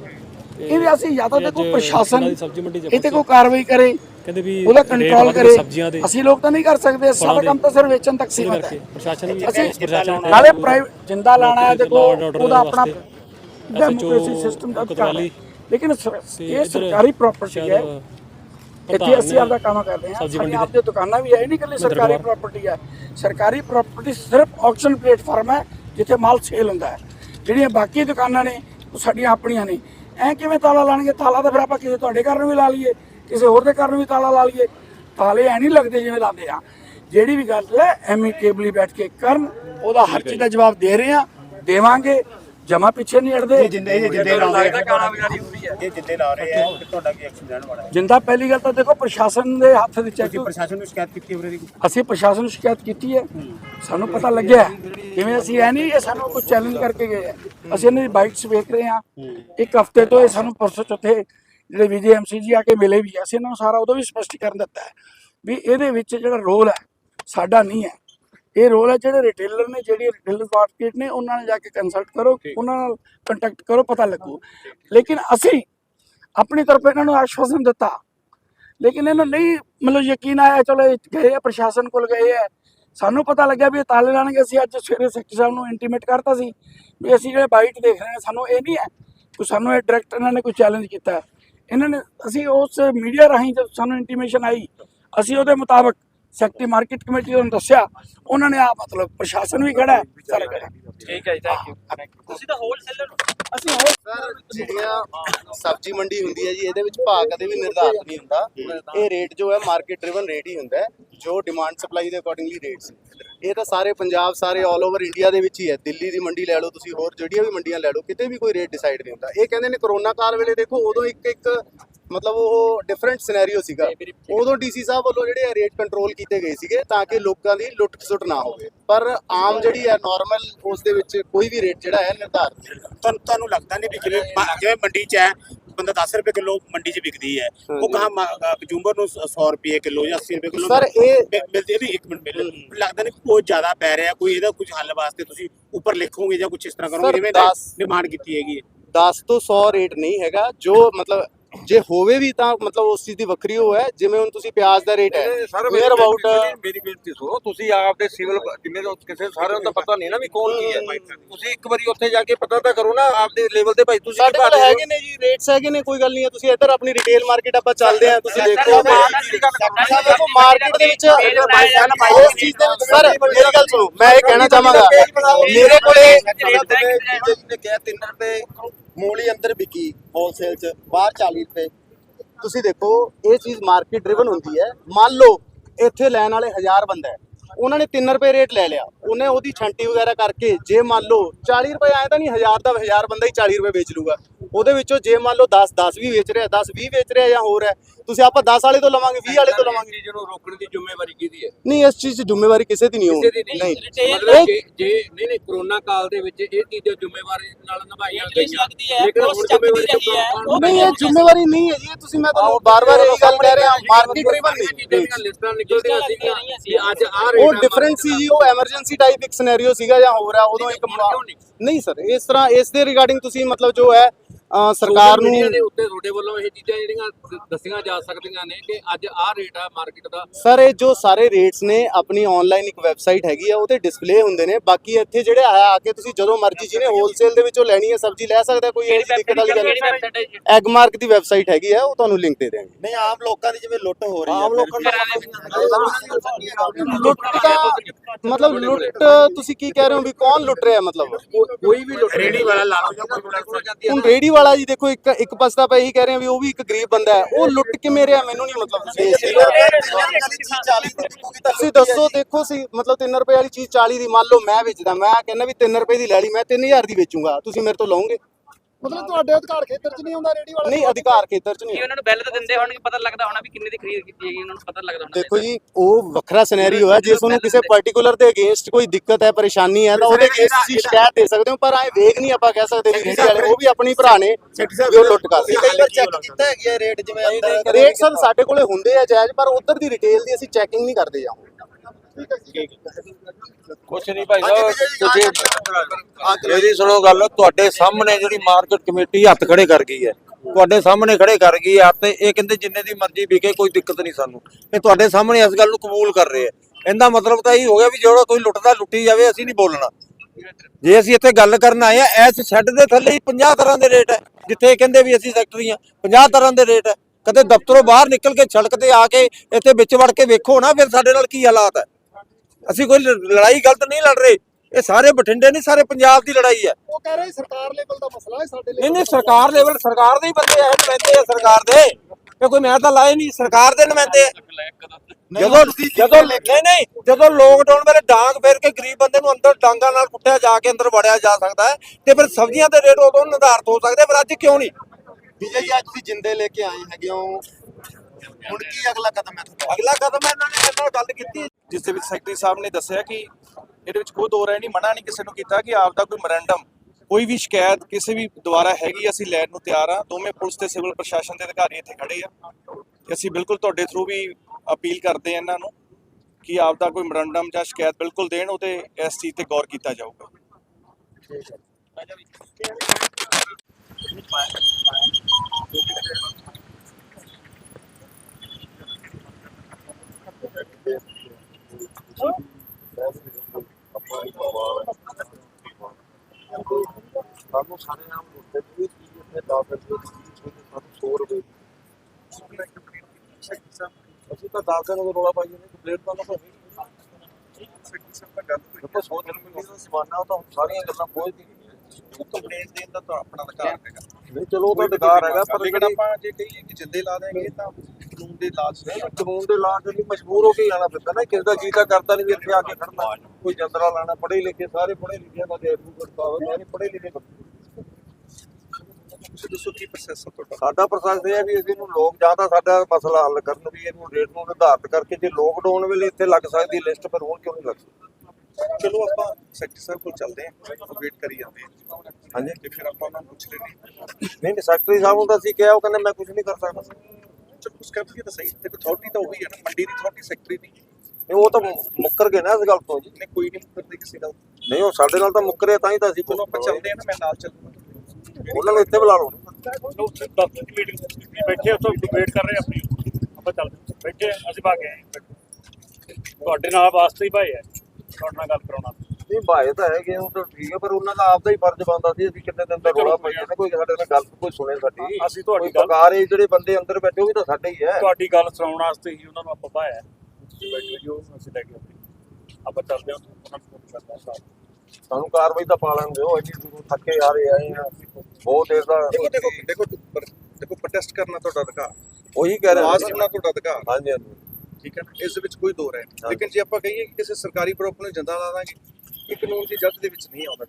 ਤੇ ਇਹਦੇ ਅਸੀਂ ਜਾਂ ਤਾਂ ਇਹ ਦੇਖੋ ਅੱਜ ਪ੍ਰਸ਼ਾਸਨ ਸਬਜ਼ੀ ਮੰਡੀ 'ਚ ਇਹ ਤੇ ਕੋਈ ਕਾਰਵਾਈ ਕਰੇ ਕਹਿੰਦੇ ਵੀ ਉਹਦਾ ਕੰਟਰੋਲ ਕਰੇ। ਸਬਜ਼ੀਆਂ ਦੇ ਅਸੀਂ ਲੋਕ ਤਾਂ ਨਹੀਂ ਕਰ ਸਕਦੇ ਸਾਡਾ ਕੰਮ ਤਾਂ ਸਿਰ ਵੇਚਣ ਤੱਕ ਸੀਮਤ ਹੈ। ਪ੍ਰਸ਼ਾਸਨ ਵੀ ਪ੍ਰਸ਼ਾਸਨ ਨਾਲੇ ਪ੍ਰਾਈਵੇਟ ਜਿੰਦਾ ਲਾਣਾ ਹੈ ਦੇਖੋ ਉਹਦਾ ਆਪਣਾ ਡੈਮੋਕ੍ਰੇਸੀ ਸਿਸਟਮ ਦਾ ਅਧਿਕਾਰ ਹੈ। ਲੇਕਿਨ ਇਹ ਸਰਕਾਰੀ ਪ੍ਰਾਪਰਟੀ ਹੈ। ਇੱਥੇ ਅਸੀਂ ਆਪਦਾ ਕੰਮ ਕਰਦੇ ਹਾਂ। ਸਬਜ਼ੀ ਸਾਡੀ ਮੰਡੀ ਆਪਦੇ ਦੁਕਾਨਾਂ ਵੀ ਹੈ ਇਹ ਨਹੀਂ ਇਕੱਲੀ ਸਰਕਾਰੀ ਪ੍ਰਾਪਰਟੀ ਹੈ। ਸਰਕਾਰੀ ਪ੍ਰਾਪਰਟੀ ਸਿਰਫ ਆਕਸ਼ਨ ਪਲੇਟਫਾਰਮ ਹੈ ਜਿੱਥੇ ਮਾਲ ਸੇਲ ਹੁੰਦਾ ਹੈ। ਜਿਹੜੀਆਂ ਬਾਕੀ ਦੁਕਾਨਾਂ ਨੇ ਉਹ ਸਾਡੀਆਂ ਆਪਣੀਆਂ ਨੇ। ਐ ਕਿਵੇਂ ਤਾਲਾ ਲਾਣਗੇ? ਤਾਲਾ ਤਾਂ ਫਿਰ ਆਪਾਂ ਕਿਸੇ ਤੁਹਾਡੇ ਘਰ ਨੂੰ ਵੀ ਲਾ ਲਈਏ। ਕਿਸੇ ਹੋਰ ਦੇ ਘਰ ਨੂੰ ਵੀ ਤਾਲਾ ਲਾ ਲਈਏ। ਤਾਲੇ ਐ ਨਹੀਂ ਲੱਗਦੇ ਜਿਵੇਂ ਲਾਉਂਦੇ ਆ। ਜਿਹੜੀ ਵੀ ਗੱਲ ਹੈ ਐਮੀਕੇਬਲੀ ਬੈਠ ਕੇ ਕਰਨ ਉਹਦਾ ਹਰ ਚੀਜ਼ ਦਾ ਜਵਾਬ ਦੇ ਰਹੇ ਆ ਦੇਵਾਂਗੇ। ਜਮਾ ਪਿੱਛੇ ਨਹੀਂ ਅੜਦੇ ਜਿੰਦੇ ਇਹ ਜਿੰਦੇ ਲਾ ਰਹੇ ਇਹ ਜਿੰਦੇ ਲਾ ਰਹੇ ਆ ਤੇ ਤੁਹਾਡਾ ਕੀ ਐਕਸ਼ਨ ਲੈਣ ਵਾਲਾ ਹੈ? ਜਿੰਦਾ ਪਹਿਲੀ ਗੱਲ ਤਾਂ ਦੇਖੋ ਪ੍ਰਸ਼ਾਸਨ ਦੇ ਹੱਥ ਵਿੱਚ ਹੈ ਤੁਸੀਂ ਪ੍ਰਸ਼ਾਸਨ ਨੂੰ ਸ਼ਿਕਾਇਤ ਕੀਤੀ ਹੋਵੇ ਦੀ? ਅਸੀਂ ਪ੍ਰਸ਼ਾਸਨ ਨੂੰ ਸ਼ਿਕਾਇਤ ਕੀਤੀ ਹੈ। ਸਾਨੂੰ ਪਤਾ ਲੱਗਿਆ। ਜਿਵੇਂ ਅਸੀਂ ਐ ਨਹੀਂ ਇਹ ਸਾਨੂੰ ਕੋਈ ਚੈਲੰਜ ਕਰਕੇ ਗਏ ਅਸੀਂ ਇਹਨਾਂ ਦੀ ਬਾਈਟਸ ਵੇਖ ਰਹੇ ਹਾਂ। ਇੱਕ ਹਫ਼ਤੇ ਤੋਂ ਇਹ ਸਾਨੂੰ ਪਰਸੋਂ ਚੌਥੇ ਜਿਹੜੇ ਵਿਜੇ ਐਮਸੀ ਜੀ ਆ ਕੇ ਮਿਲੇ ਵੀ। ਅਸੀਂ ਇਹਨਾਂ ਨੂੰ ਸਾਰਾ ਉਦੋਂ ਵੀ ਸਪਸ਼ਟੀਕਰਨ ਦਿੱਤਾ ਹੈ ਵੀ ਇਹਦੇ ਵਿੱਚ ਜਿਹੜਾ ਰੋਲ ਹੈ ਸਾਡਾ ਨਹੀਂ ਹੈ। ਇਹ ਰੋਲ ਹੈ ਜਿਹੜੇ ਰਿਟੇਲਰ ਨੇ ਜਿਹੜੀ ਰਿਟੇਲਰ ਮਾਰਕੀਟ ਨੇ ਉਹਨਾਂ ਨਾਲ ਜਾ ਕੇ ਕੰਸਲਟ ਕਰੋ ਉਹਨਾਂ ਨਾਲ ਕੰਟੈਕਟ ਕਰੋ ਪਤਾ ਲੱਗੂ। ਲੇਕਿਨ ਅਸੀਂ ਆਪਣੀ ਤਰਫ ਇਹਨਾਂ ਨੂੰ ਆਸ਼ਵਾਸਨ ਦਿੱਤਾ। ਲੇਕਿਨ ਇਹਨੂੰ ਨਹੀਂ ਮਤਲਬ ਯਕੀਨ ਆਇਆ ਚਲੋ ਇਹ ਗਏ ਆ ਪ੍ਰਸ਼ਾਸਨ ਕੋਲ ਗਏ ਆ। ਸਾਨੂੰ ਪਤਾ ਲੱਗਿਆ ਵੀ ਇਹ ਤਾਲੇ ਲਾਣਗੇ। ਅਸੀਂ ਅੱਜ ਸਵੇਰੇ ਸੈਕਟਰੀ ਸਾਹਿਬ ਨੂੰ ਇੰਟੀਮੇਟ ਕਰਤਾ ਸੀ ਵੀ ਅਸੀਂ ਜਿਹੜੇ ਬਾਈਟ ਦੇਖ ਰਹੇ ਹਾਂ ਸਾਨੂੰ ਇਹ ਨਹੀਂ ਹੈ ਕਿ ਸਾਨੂੰ ਇਹ ਡਾਇਰੈਕਟ ਇਹਨਾਂ ਨੇ ਕੋਈ ਚੈਲੰਜ ਕੀਤਾ। ਇਹਨਾਂ ਨੇ ਅਸੀਂ ਉਸ ਮੀਡੀਆ ਰਾਹੀਂ ਜਦ ਸਾਨੂੰ ਇੰਟੀਮੇਸ਼ਨ ਆਈ ਅਸੀਂ ਉਹਦੇ ਮੁਤਾਬਕ ਸੈਕਟਰੀ ਮਾਰਕੀਟ ਕਮੇਟੀ ਨੂੰ ਦੱਸਿਆ। ਉਹਨਾਂ ਨੇ ਆ ਮਤਲਬ ਪ੍ਰਸ਼ਾਸਨ ਵੀ ਖੜਾ ਹੈ ਸਾਰੇ ਖੜਾ ਹੈ। ਠੀਕ ਹੈ ਜੀ ਥੈਂਕ ਯੂ ਤੁਸੀਂ ਤਾਂ ਹੋਲਸੇਲਰ ਅਸੀਂ ਹੋਰ ਸਰ ਜਿਹੜੀਆਂ ਸਬਜ਼ੀ ਮੰਡੀ ਹੁੰਦੀ ਹੈ ਜੀ ਇਹਦੇ ਵਿੱਚ ਭਾਅ ਕਦੇ ਵੀ ਨਿਰਧਾਰਿਤ ਨਹੀਂ ਹੁੰਦਾ। ਇਹ ਰੇਟ ਜੋ ਹੈ ਮਾਰਕੀਟ ਡਰਿਵਨ ਰੇਟ ਹੀ ਹੁੰਦਾ ਹੈ ਜੋ ਡਿਮਾਂਡ ਸਪਲਾਈ ਦੇ ਅਕੋਰਡਿੰਗਲੀ ਰੇਟਸ ਇਹ ਤਾਂ ਸਾਰੇ ਪੰਜਾਬ ਸਾਰੇ 올 ਓਵਰ ਇੰਡੀਆ ਦੇ ਵਿੱਚ ਹੀ ਹੈ। ਦਿੱਲੀ ਦੀ ਮੰਡੀ ਲੈ ਲਓ ਤੁਸੀਂ ਹੋਰ ਜਿਹੜੀਆਂ ਵੀ ਮੰਡੀਆਂ ਲੈ ਲਓ ਕਿਤੇ ਵੀ ਕੋਈ ਰੇਟ ਡਿਸਾਈਡ ਨਹੀਂ ਹੁੰਦਾ। ਇਹ ਕਹਿੰਦੇ ਨੇ ਕਰੋਨਾ ਕਾਲ ਵੇਲੇ ਦੇਖੋ ਉਦੋਂ ਇੱਕ ਇੱਕ ਮਤਲਬ ਉਹ ਡਿਫਰੈਂਟ ਸਿਨੈਰੀਓ ਸੀਗਾ। ਉਦੋਂ ਡੀਸੀ ਸਾਹਿਬ ਵੱਲੋਂ ਜਿਹੜੇ ਰੇਟ ਕੰਟਰੋਲ ਕੀਤੇ ਗਏ ਸੀਗੇ ਤਾਂ ਕਿ ਲੋਕਾਂ ਦੀ ਲੁੱਟ ਖਸੁੱਟ ਨਾ ਹੋਵੇ। ਪਰ ਆਮ ਜਿਹੜੀ ਹੈ ਨਾਰਮਲ ਉਸ ਦੇ ਵਿੱਚ ਕੋਈ ਵੀ ਰੇਟ ਜਿਹੜਾ ਹੈ ਨਿਰਧਾਰਿਤ ਨਹੀਂ। ਤੁਹਾਨੂੰ ਤੁਹਾਨੂੰ ਲੱਗਦਾ ਨਹੀਂ ਵੀ ਜਿਵੇਂ ਜਿਵੇਂ ਮੰਡੀ 'ਚ ਹੈ ਬੰਦਾ 10 ਰੁਪਏ ਕਿਲੋ ਮੰਡੀ 'ਚ ਵਿਕਦੀ ਹੈ। ਉਹ ਕਹਾ ਕੰਜ਼ੂਮਰ ਨੂੰ 100 ਰੁਪਏ ਕਿਲੋ ਜਾਂ 80 ਰੁਪਏ ਕਿਲੋ ਸਰ ਇਹ ਮਿਲਦੀ ਹੈ ਇੱਕ ਮਿੰਟ ਮਿਲ ਲੱਗਦਾ ਨਹੀਂ ਉਹ ਜ਼ਿਆਦਾ ਪੈ ਰਿਹਾ। ਕੋਈ ਇਹਦਾ ਕੁਝ ਹੱਲ ਵਾਸਤੇ ਤੁਸੀਂ ਉੱਪਰ ਲਿਖੋਗੇ ਜਾਂ ਕੁਝ ਇਸ ਤਰ੍ਹਾਂ ਕਰੋਗੇ? ਜਿਵੇਂ ਡਿਮਾਂਡ ਕੀਤੀ ਹੈਗੀ ਹੈ। 10 ਤੋਂ 100 ਰੇਟ ਨਹੀਂ ਹੈਗਾ। ਜੋ ਮਤਲਬ ਜੇ ਹੋਵੇ ਵੀ ਤਾਂ ਮਤਲਬ ਉਸ ਚੀਜ਼ ਦੀ ਵੱਖਰੀ ਉਹ ਹੈ ਜਿਵੇਂ ਹੁਣ ਤੁਸੀਂ ਪਿਆਜ਼ ਦਾ ਰੇਟ ਹੈ ਨੀਅਰ ਅਬਾਊਟ ਮੇਰੀ ਬੇਨਤੀ ਸੁਣੋ ਤੁਸੀਂ ਆਪ ਦੇ ਸਿਵਲ ਦਾ ਕਿਸੇ ਸਾਰਿਆਂ ਤਾਂ ਪਤਾ ਨਹੀਂ ਨਾ ਵੀ ਕੌਣ ਕੀ ਹੈ। ਤੁਸੀਂ ਇੱਕ ਵਾਰੀ ਉੱਥੇ ਜਾ ਕੇ ਪਤਾ ਤਾਂ ਕਰੋ ਨਾ ਆਪ ਦੇ ਲੈਵਲ ਤੇ ਭਾਈ ਤੁਸੀਂ ਸਾਡੇ ਕੋਲ ਹੈਗੇ ਨੇ ਜੀ ਰੇਟਸ ਹੈਗੇ ਨੇ ਕੋਈ ਗੱਲ ਨਹੀਂ ਹੈ ਤੁਸੀਂ ਇੱਧਰ ਆਪਣੀ ਰਿਟੇਲ ਮਾਰਕੀਟ ਆਪਾਂ ਚੱਲਦੇ ਆ ਤੁਸੀਂ ਦੇਖੋ। ਦੇਖੋ ਮਾਰਕੀਟ ਦੇ ਵਿੱਚ ਉਸ ਚੀਜ਼ ਦੇ ਵਿੱਚ ਸਰ ਮੇਰੀ ਗੱਲ ਸੁਣੋ ਮੈਂ ਇਹ ਕਹਿਣਾ ਚਾਹਾਂਗਾ ਮੇਰੇ ਕੋਲੇ ਨੇ ਕਿਹਾ 3 ਰੁਪਏ ਮੂਲੀ ਅੰਦਰ ਵਿਕੀ ਹੋਲਸੇਲ ਚ, ਬਾਹਰ 40 ਰੁਪਏ। ਤੁਸੀਂ ਦੇਖੋ, ਇਹ ਚੀਜ਼ ਮਾਰਕੀਟ ਡਰਿਵਨ ਹੁੰਦੀ ਹੈ। ਮੰਨ ਲਓ, ਇੱਥੇ ਲੈਣ ਵਾਲੇ 1000 ਬੰਦਾ ਹੈ। ਉਹਨਾਂ ਨੇ 3 ਰੁਪਏ ਰੇਟ ਲੈ ਲਿਆ। ਉਹਨੇ ਉਹਦੀ ਛੰਟੀ ਵਗੈਰਾ ਕਰਕੇ ਜੇ ਮੰਨ ਲਓ 40 ਰੁਪਏ ਆਏ ਤਾਂ ਨਹੀਂ 1000 ਦਾ 1000 ਬੰਦਾ ਹੀ 40 ਰੁਪਏ ਵੇਚ ਲੂਗਾ। ਉਹਦੇ ਵਿੱਚੋਂ ਜੇ ਮੰਨ ਲਓ 10 10 ਵੀ ਵੇਚ ਰਿਹਾ 10 20 ਵੇਚ ਰਿਹਾ ਜਾਂ ਹੋਰ ਹੈ ਤੁਸੀਂ ਆਪਾਂ 10 ਵਾਲੇ ਤੋਂ ਲਵਾਂਗੇ 20 ਵਾਲੇ ਤੋਂ ਲਵਾਂਗੇ। ਚੀਜ਼ ਨੂੰ ਰੋਕਣ ਦੀ ਜ਼ਿੰਮੇਵਾਰੀ ਕਿਹਦੀ ਹੈ? ਨਹੀਂ ਇਸ ਚੀਜ਼ 'ਚ ਜ਼ਿੰਮੇਵਾਰੀ ਕਿਸੇ ਦੀ ਨਹੀਂ ਕਿਸੇ ਦੀ ਨਹੀਂ। ਨਹੀਂ। ਮਤਲਬ ਜੇ ਜੇ ਨਹੀਂ ਨਹੀਂ ਕਰੋਨਾ ਕਾਲ ਦੇ ਵਿੱਚ ਇਹ ਚੀਜ਼ਾਂ ਜ਼ਿੰਮੇਵਾਰੀ ਨਾਲ ਨਿਭਾਈਆਂ ਇੰਗਲਿਸ਼ ਲੱਗਦੀ ਹੈ। ਲੇਕਿਨ ਉਹ ਹੁਣ ਚੱਕਦੀ ਜ਼ਿੰਮੇਵਾਰੀ ਰਹੀ ਹੈ ਉਹ ਨਹੀਂ ਇਹ ਜ਼ਿੰਮੇਵਾਰੀ ਨਹੀਂ ਹੈ ਜੀ। ਇਹ ਤੁਸੀਂ ਮੈਂ ਤੁਹਾਨੂੰ ਬਾਰ-ਬਾਰ ਇਹ ਗੱਲ ਕਹਿ ਰਿਹਾ ਮਾਰਕੀਟ ਦੀਆਂ ਨਹੀਂ। ਲਿਸਟਾਂ ਨਿਕਲਦੀਆਂ ਸੀਗੀਆਂ। ਵੀ ਅੱਜ ਆ ਉਹ ਡਿਫਰੈਂਟ ਸੀ ਜੀ ਉਹ ਐਮਰਜੈਂਸੀ ਟਾਈਪ ਇੱਕ ਸਿਨੈਰੀਓ ਸੀਗਾ ਜਾਂ ਹੋਰ ਆ ਉਦੋਂ ਇੱਕ ਨਹੀਂ? ਸਰ ਇਸ ਤਰ੍ਹਾਂ ਇਸ ਦੇ ਰਿਗਾਰਡਿੰਗ ਤੁਸੀਂ ਮਤਲਬ ਜੋ ਹੈ ਸਰਕਾਰ ਨੂੰ ਦੇ ਉੱਤੇ ਤੁਹਾਡੇ ਵੱਲੋਂ ਇਹ ਚੀਜ਼ਾਂ ਜਿਹੜੀਆਂ ਦੱਸੀਆਂ ਜਾ ਸਕਦੀਆਂ ਨੇ ਕਿ ਅੱਜ ਆ ਰੇਟ ਆ ਮਾਰਕੀਟ ਦਾ। ਸਰ ਇਹ ਜੋ ਸਾਰੇ ਰੇਟਸ ਨੇ ਆਪਣੀ ਆਨਲਾਈਨ ਇੱਕ ਵੈਬਸਾਈਟ ਹੈਗੀ ਆ ਉਹਤੇ ਡਿਸਪਲੇ ਹੁੰਦੇ ਨੇ। ਬਾਕੀ ਇੱਥੇ ਜਿਹੜੇ ਆਇਆ ਆ ਕੇ ਤੁਸੀਂ ਜਦੋਂ ਮਰਜ਼ੀ ਜਿਹਨੇ ਹੋਲਸੇਲ ਦੇ ਵਿੱਚੋਂ ਲੈਣੀ ਹੈ ਸਬਜ਼ੀ ਲੈ ਸਕਦਾ ਕੋਈ ਇਹ ਦਿੱਕਤ ਵਾਲੀ ਗੱਲ ਨਹੀਂ। ਹੈ? ਐਗਮਾਰਕ ਦੀ ਵੈਬਸਾਈਟ ਹੈਗੀ ਆ ਉਹ ਤੁਹਾਨੂੰ ਲਿੰਕ ਦੇ ਦੇਵਾਂਗੇ ਨਹੀਂ ਆਮ ਲੋਕਾਂ ਦੀ ਜਿਵੇਂ ਲੁੱਟ ਹੋ ਰਹੀ ਹੈ ਆਮ ਲੋਕਾਂ ਦਾ ਲੁੱਟ ਦਾ ਮਤਲਬ ਲੁੱਟ ਤੁਸੀਂ ਕੀ ਕਹਿ ਰਹੇ ਹੋ ਵੀ ਕੌਣ ਲੁੱਟ ਰਿਹਾ ਮਤਲਬ? ਕੋਈ ਵੀ ਲੁੱਟ ਰੇੜੀ ਵਾਲਾ ਲਾ ਲਓ ਜਾਂ ਕੋਈ ਵੀ ਹੁਣ ਰੇੜੀ ਵਾਲਾ ਜੀ ਦੇਖੋ ਇੱਕ ਇੱਕ ਪਾਸੇ ਤਾਂ ਆਪਾਂ ਇਹੀ ਕਹਿ ਰਹੇ ਹਾਂ ਵੀ ਉਹ ਵੀ ਇੱਕ ਗਰੀਬ ਬੰਦਾ ਹੈ। ਉਹ ਲੁੱਟ ਕਿਵੇਂ ਰਿਹਾ ਮੈਨੂੰ ਨਹੀਂ ਮਤਲਬ ਤੁਸੀਂ ਇਸ ਚੀਜ਼ ਦਾ ਤੁਸੀਂ ਦੱਸੋ ਦੇਖੋ ਸੀ ਮਤਲਬ 3 ਰੁਪਏ ਵਾਲੀ ਚੀਜ਼ 40 ਦੀ ਮੰਨ ਲਓ ਮੈਂ ਵੇਚਦਾ ਮੈਂ ਕਹਿੰਦਾ ਵੀ 3 ਰੁਪਏ ਦੀ ਲੈ ਲਈ ਮੈਂ 3000 ਦੀ ਵੇਚੂੰਗਾ। ਤੁਸੀਂ ਮੇਰੇ ਤੋਂ ਲਓਗੇ? ਮਤਲਬ ਤੁਹਾਡੇ ਅਧਿਕਾਰ ਖੇਤਰ 'ਚ ਨਹੀਂ ਆਉਂਦਾ ਰੇੜੀ ਵਾਲਾ ਨਹੀਂ ਅਧਿਕਾਰ ਖੇਤਰ 'ਚ ਨਹੀਂ ਕੀ ਉਹਨਾਂ ਨੂੰ ਬਿੱਲ ਤਾਂ ਦਿੰਦੇ ਹੋਣਗੇ ਪਤਾ ਲੱਗਦਾ ਹੋਣਾ ਵੀ ਕਿੰਨੇ ਦੀ ਖਰੀਦ ਕੀਤੀ ਹੈਗੀ ਉਹਨਾਂ ਨੂੰ ਪਤਾ ਲੱਗਦਾ ਹੋਣਾ ਦੇਖੋ ਜੀ ਉਹ ਵੱਖਰਾ ਸਿਨੈਰੀਓ ਹੈ ਜੇ ਤੁਹਾਨੂੰ ਕਿਸੇ ਪਾਰਟਿਕੂਲਰ ਦੇ ਅਗੇਂਸਟ ਕੋਈ ਦਿੱਕਤ ਹੈ ਪਰੇਸ਼ਾਨੀ ਹੈ ਤਾਂ ਉਹਦੇ ਅਗੇਂਸਟ ਤੁਸੀਂ ਸ਼ਿਕਾਇਤ ਦੇ ਸਕਦੇ ਹੋ ਪਰ ਐ ਵੇਗ ਨਹੀਂ ਆਪਾਂ ਕਹਿ ਸਕਦੇ ਵੀ ਰੇੜੀ ਵਾਲੇ ਉਹ ਵੀ ਆਪਣੀ ਭਰਾ ਨੇ ਉਹ ਲੁੱਟ ਕਰਦੇ ਕਈ ਵਾਰ ਚੈੱਕ ਕੀਤਾ ਹੈਗਾ ਰੇਟ ਜਿਵੇਂ ਰੇਟ ਸਰ ਸਾਡੇ ਕੋਲੇ ਹੁੰਦੇ ਆ ਜਾਇਜ਼ ਪਰ ਉਧਰ ਦੀ ਰਿਟੇਲ ਦੀ ਅਸੀਂ ਚੈਕਿੰਗ ਨਹੀਂ ਕਰਦੇ ਜਾਂ। ਕੁਛ ਨਹੀਂ ਭਾਈ ਸਾਹਿਬ ਤੁਸੀਂ ਮੇਰੀ ਸੁਣੋ ਗੱਲ ਤੁਹਾਡੇ ਸਾਹਮਣੇ ਜਿਹੜੀ ਮਾਰਕੀਟ ਕਮੇਟੀ ਹੱਥ ਖੜੇ ਕਰ ਗਈ ਹੈ। ਤੁਹਾਡੇ ਸਾਹਮਣੇ ਖੜੇ ਕਰ ਗਈ ਹੈ ਤੇ ਇਹ ਕਹਿੰਦੇ ਜਿੰਨੇ ਦੀ ਮਰਜ਼ੀ ਵਿਕੇ ਕੋਈ ਦਿੱਕਤ ਨਹੀਂ ਸਾਨੂੰ। ਇਹ ਤੁਹਾਡੇ ਸਾਹਮਣੇ ਇਸ ਗੱਲ ਨੂੰ ਕਬੂਲ ਕਰ ਰਹੇ ਆ ਇਹਦਾ ਮਤਲਬ ਤਾਂ ਇਹ ਹੋ ਗਿਆ ਵੀ ਜਿਹੜਾ ਕੋਈ ਲੁੱਟਦਾ ਲੁੱਟੀ ਜਾਵੇ ਅਸੀਂ ਨਹੀਂ ਬੋਲਣਾ। ਜੇ ਅਸੀਂ ਇੱਥੇ ਗੱਲ ਕਰਨ ਆਏ ਆ ਇਸ ਸ਼ੈੱਡ ਦੇ ਥੱਲੇ ਹੀ 50 ਤਰ੍ਹਾਂ ਦੇ ਰੇਟ ਹੈ ਜਿੱਥੇ ਇਹ ਕਹਿੰਦੇ ਵੀ ਅਸੀਂ ਸੈਕਟਰੀ ਆ 50 ਤਰ੍ਹਾਂ ਦੇ ਰੇਟ ਹੈ। ਕਦੇ ਦਫ਼ਤਰੋਂ ਬਾਹਰ ਨਿਕਲ ਕੇ ਸੜਕ ਤੇ ਆ ਕੇ ਇੱਥੇ ਵਿੱਚ ਵੜ ਕੇ ਵੇਖੋ ਨਾ ਫਿਰ ਸਾਡੇ ਨਾਲ ਕੀ ਹਾਲਾਤ ਹੈ। ਅਸੀਂ ਕੋਈ ਲੜਾਈ ਗਲਤ ਨਹੀਂ ਲੜ ਰਹੇ। ਇਹ ਸਾਰੇ ਬਠਿੰਡੇ ਨਹੀਂ ਸਾਰੇ ਪੰਜਾਬ ਦੀ ਲੜਾਈ ਹੈ। ਉਹ ਕਹਿ ਰਹੇ ਸਰਕਾਰ ਲੈਵਲ ਦਾ ਮਸਲਾ ਹੈ ਸਾਡੇ ਨਹੀਂ ਨਹੀਂ ਸਰਕਾਰ ਲੈਵਲ ਸਰਕਾਰ ਦੇ ਹੀ ਬੰਦੇ ਆ ਇਹ ਨੁਮਾਇੰਦੇ ਆ ਸਰਕਾਰ ਦੇ। ਇਹ ਕੋਈ ਮੈਂ ਤਾਂ ਲਾਏ ਨਹੀਂ ਸਰਕਾਰ ਦੇ ਨੁਮਾਇੰਦੇ ਆ। ਜਦੋਂ ਜਦੋਂ ਨਹੀਂ ਨਹੀਂ ਜਦੋਂ ਲੋਕਡਾਊਨ ਵੇਲੇ ਡਾਂਗ ਫੇਰ ਕੇ ਗਰੀਬ ਬੰਦੇ ਨੂੰ ਅੰਦਰ ਡਾਂਗਾ ਨਾਲ ਕੁੱਟਿਆ ਜਾ ਕੇ ਅੰਦਰ ਵੜਿਆ ਜਾ ਸਕਦਾ ਹੈ ਤੇ ਫਿਰ ਸਬਜ਼ੀਆਂ ਦੇ ਰੇਟ ਉਦੋਂ ਨਿਰਧਾਰਤ ਹੋ ਸਕਦੇ ਪਰ ਅੱਜ ਕਿਉਂ ਨਹੀਂ? ਵਿਜੇ ਜੀ ਅੱਜ ਤੁਸੀਂ ਜਿੰਦੇ ਲੈ ਕੇ ਆਏ ਹੈਗੇ ਹੋ। ਹੁਣ ਕੀ ਅਗਲਾ ਕਦਮ ਹੈ ਤੁਹਾਡਾ? ਅਗਲਾ ਕਦਮ ਇਹਨਾਂ ਨੇ ਮੇਰੇ ਨਾਲ ਗੱਲ ਕੀਤੀ ਜਿਸ ਦੇ ਵਿੱਚ ਸੈਕਟਰੀ ਸਾਹਿਬ ਨੇ ਦੱਸਿਆ ਕਿ ਇਹਦੇ ਵਿੱਚ ਕੋਈ ਦੋ ਰਾਏ ਨਹੀਂ ਮਨਾ ਨਹੀਂ ਕਿਸੇ ਨੂੰ ਕੀਤਾ ਕਿ ਆਪ ਦਾ ਕੋਈ ਮਰੈਂਡਮ ਕੋਈ ਵੀ ਸ਼ਿਕਾਇਤ ਕਿਸੇ ਵੀ ਦੁਆਰਾ ਹੈਗੀ ਅਸੀਂ ਲੈਣ ਨੂੰ ਤਿਆਰ ਆ ਦੋਵੇਂ ਪੁਲਿਸ ਤੇ ਸਿਵਲ ਪ੍ਰਸ਼ਾਸਨ ਦੇ ਅਧਿਕਾਰੀ ਇੱਥੇ ਖੜੇ ਆ। ਅਸੀਂ ਬਿਲਕੁਲ ਤੁਹਾਡੇ ਥਰੂ ਵੀ ਅਪੀਲ ਕਰਦੇ ਆ ਇਹਨਾਂ ਨੂੰ ਕਿ ਆਪ ਦਾ ਕੋਈ ਮਰੈਂਡਮ ਜਾਂ ਸ਼ਿਕਾਇਤ ਬਿਲਕੁਲ ਦੇਣ ਉਹਤੇ ਇਸ ਚੀਜ਼ ਤੇ ਗੌਰ ਕੀਤਾ ਜਾਊਗਾ। ਸਾਨੂੰ ਸਾਰੇ ਨਾਮ ਹੁੰਦੇ ਵੀ ਕੀ ਇੱਥੇ 10 ਰੁਪਏ ਦੀ ਚੀਜ਼ ਸਾਨੂੰ 100 ਰੁਪਏ ਅਸੀਂ ਤਾਂ 10 ਦਿਨ ਰੋਲਾ ਪਾਈ ਜਾਂਦੇ ਕੰਪਲੀਟ ਤਾਂ ਨਾ ਦੇਖੋ ਸੋਚ ਰੁਪਏ ਦਾ ਸਮਾਨਾ ਉਹ ਤਾਂ ਸਾਰੀਆਂ ਗੱਲਾਂ ਪਹੁੰਚਦੀ ਨਹੀਂ ਕੰਪਲੇਂਟ ਦੇਣ ਦਾ ਤਾਂ ਆਪਣਾ ਅਧਿਕਾਰ ਹੈਗਾ। ਨਹੀਂ ਚਲੋ ਉਹ ਤਾਂ ਅਧਿਕਾਰ ਹੈਗਾ ਪਰ ਲੇਕਿਨ ਜਿਹੜੀ ਆਪਾਂ ਜੇ ਕਹੀਏ ਕਿ ਜਿੰਦੇ ਲਾ ਦੇਂਗੇ ਤਾਂ ਕਾਨੂੰਨ ਦੇ ਲਾਜ ਨੇ ਕਾਨੂੰਨ ਦੇ ਲਾਂ ਤੇ ਨਹੀਂ ਮਜਬੂਰ ਹੋ ਕੇ ਆਣਾ ਪੈਂਦਾ ਨਾ ਕਿਸੇ ਦਾ ਜੀ ਤਾਂ ਕਰਦਾ ਨਹੀਂ ਵੀ ਇੱਥੇ ਆ ਕੇ ਖੜਨਾ। ਕੋਈ ਜੰਦਰਾ ਲਾਣਾ ਪੜ੍ਹੇ ਲਿਖੇ ਸਾਰੇ ਪੜ੍ਹੇ ਲਿਖੇ ਆ ਤਾਂ ਐਡਵੋਕੇਟ ਸਾਹਿਬ ਸਾਰੇ ਪੜ੍ਹੇ ਲਿਖੇ ਬੰਦੇ। ਤੁਸੀਂ ਦੱਸੋ ਕੀ ਪ੍ਰੋਸੈਸ ਹੈ ਤੁਹਾਡਾ? ਸਾਡਾ ਪ੍ਰੋਸੈਸ ਇਹ ਹੈ ਵੀ ਅਸੀਂ ਇਹਨੂੰ ਲੋਕ ਜਾਂ ਤਾਂ ਸਾਡਾ ਮਸਲਾ ਹੱਲ ਕਰਨ ਵੀ ਇਹਨੂੰ ਰੇਟ ਨੂੰ ਨਿਰਧਾਰਿਤ ਕਰਕੇ ਜੇ ਲੋਕਡਾਊਨ ਵੇਲੇ ਇੱਥੇ ਲੱਗ ਸਕਦੀ ਲਿਸਟ ਪਰ ਹੁਣ ਕਿਉਂ ਨਹੀਂ ਲੱਗ ਸਕਦੀ? ਚਲੋ ਆਪਾਂ ਸੈਕਟਰੀ ਸਾਹਿਬ ਕੋਲ ਚੱਲਦੇ ਹਾਂ ਵੇਟ ਕਰੀ ਜਾਂਦੇ ਹਾਂ। ਹਾਂਜੀ। ਤੇ ਫਿਰ ਆਪਾਂ ਉਹਨਾਂ ਨੂੰ ਪੁੱਛ ਲੈਂਦੇ ਨਹੀਂ ਨਹੀਂ ਸੈਕਟਰੀ ਸਾਹਿਬ ਨੂੰ ਤਾਂ ਅਸੀਂ ਕਿਹਾ ਉਹ ਕਹਿੰਦੇ ਮੈਂ ਕੁਝ ਨਹੀਂ ਕਰ ਸਕਦਾ। ਚਲੋ ਉਸ ਕਰਕੇ ਤਾਂ ਸਹੀ। ਦੇਖੋ ਅਥਾਰਟੀ ਤਾਂ ਉਹੀ ਹੈ ਨਾ ਮੰਡੀ ਦੀ ਅਥਾਰਟੀ ਸੈਕਟਰੀ ਦੀ। ਨਹੀਂ ਉਹ ਤਾਂ ਮੁੱਕਰ ਗਏ ਨਾ ਇਸ ਗੱਲ ਤੋਂ ਜੀ। ਨੇ ਕੋਈ ਨਹੀਂ ਮੁਕਰਦੀ ਕਿਸੇ ਗੱਲ। ਨਹੀਂ ਉਹ ਸਾਡੇ ਨਾਲ ਤਾਂ ਮੁੱਕਰੇ ਤਾਂ ਹੀ ਤਾਂ ਅਸੀਂ ਚਲੋ ਆਪਾਂ ਚੱਲਦੇ ਹਾਂ ਨਾ ਮੈਂ ਨਾਲ ਚੱਲੂਗਾ। ਉਹਨਾਂ ਨੂੰ ਇੱਥੇ ਬੁਲਾ ਲਓ। ਦਫ਼ਤਰ ਦੀ ਮੀਟਿੰਗ ਬੈਠੇ ਉੱਥੋਂ ਵੇਟ ਕਰ ਰਹੇ ਆਪਣੀ ਆਪਾਂ ਚੱਲਦੇ ਬੈਠੇ ਅਸੀਂ ਭਾਗੇ ਆਏ ਤੁਹਾਡੇ ਨਾਲ ਵਾਸਤੇ ਹੀ ਭਾਈ ਹੈ। ਤੁਹਾਡੇ ਨਾਲ ਗੱਲ ਕਰਾਉਣਾ। ਨਹੀਂ ਭਾਏ ਤਾਂ ਹੈਗੇ ਉਹ ਤਾਂ ਠੀਕ ਹੈ ਪਰ ਉਹਨਾਂ ਦਾ ਆਪਦਾ ਹੀ ਫਰਜ਼ ਬਣਦਾ ਸੀ ਅਸੀਂ ਕਿੰਨੇ ਦਿਨ ਦਾ ਰੋਲਾ ਪਾਈ ਜਾਂਦੇ ਕੋਈ ਸਾਡੇ ਨਾਲ ਗੱਲ ਕੋਈ ਸੁਣੇ ਸਾਡੀ। ਅਸੀਂ ਤੁਹਾਡੀ ਕੋਈ ਗੱਲ- ਇਹ ਜਿਹੜੇ ਬੰਦੇ ਅੰਦਰ ਬੈਠੇ ਉਹ ਵੀ ਤਾਂ ਸਾਡੇ ਹੀ ਹੈ ਤੁਹਾਡੀ ਗੱਲ ਸੁਣਾਉਣ ਵਾਸਤੇ ਹੀ ਉਹਨਾਂ ਨੂੰ ਆਪਾਂ ਪਾਇਆ ਤੁਸੀਂ ਬੈਠੇ ਜੋ ਅਸੀਂ ਲੈ ਕੇ ਆਪਾਂ ਚੱਲਦੇ ਹਾਂ ਉਹਨਾਂ ਨੂੰ ਫੋਨ ਕਰਦਾ ਸਾਹਿਬ ਸਾਨੂੰ ਕਾਰਵਾਈ ਤਾਂ ਪਾ ਲੈਣ ਦਿਓ ਇੰਨੀ ਦੂਰੋਂ ਥੱਕੇ ਆ ਰਹੇ ਆਏ ਆ ਬਹੁਤ ਦੇਰ ਦਾ ਦੇਖੋ ਦੇਖੋ ਦੇਖੋ ਪਰ- ਦੇਖੋ ਪ੍ਰੋਟੈਸਟ ਕਰਨਾ ਤੁਹਾਡਾ ਅਧਿਕਾਰ। ਉਹੀ ਕਹਿ ਰਹੇ ਆਵਾਜ਼। ਸੁਣਨਾ ਤੁਹਾਡਾ ਅਧਿਕਾਰ। ਹਾਂਜੀ ਹਾਂਜੀ। ਠੀਕ ਹੈ ਨਾ? ਇਸ ਦੇ ਵਿੱਚ ਕੋਈ ਦੋ ਰਾਏ ਨਹੀਂ ਲੇਕਿਨ ਜੇ ਆਪਾਂ ਕਹੀਏ ਕਿ ਕਿਸੇ ਸਰਕਾਰੀ ਪ੍ਰੋਪਰਟੀ ਨੂੰ ਜੰਦਾ ਲਾ ਦਾਂਗੇ ਇਹ ਕਾਨੂੰਨ ਦੀ ਜੱਜ ਦੇ ਵਿੱਚ ਨਹੀਂ ਆਉਂਦਾ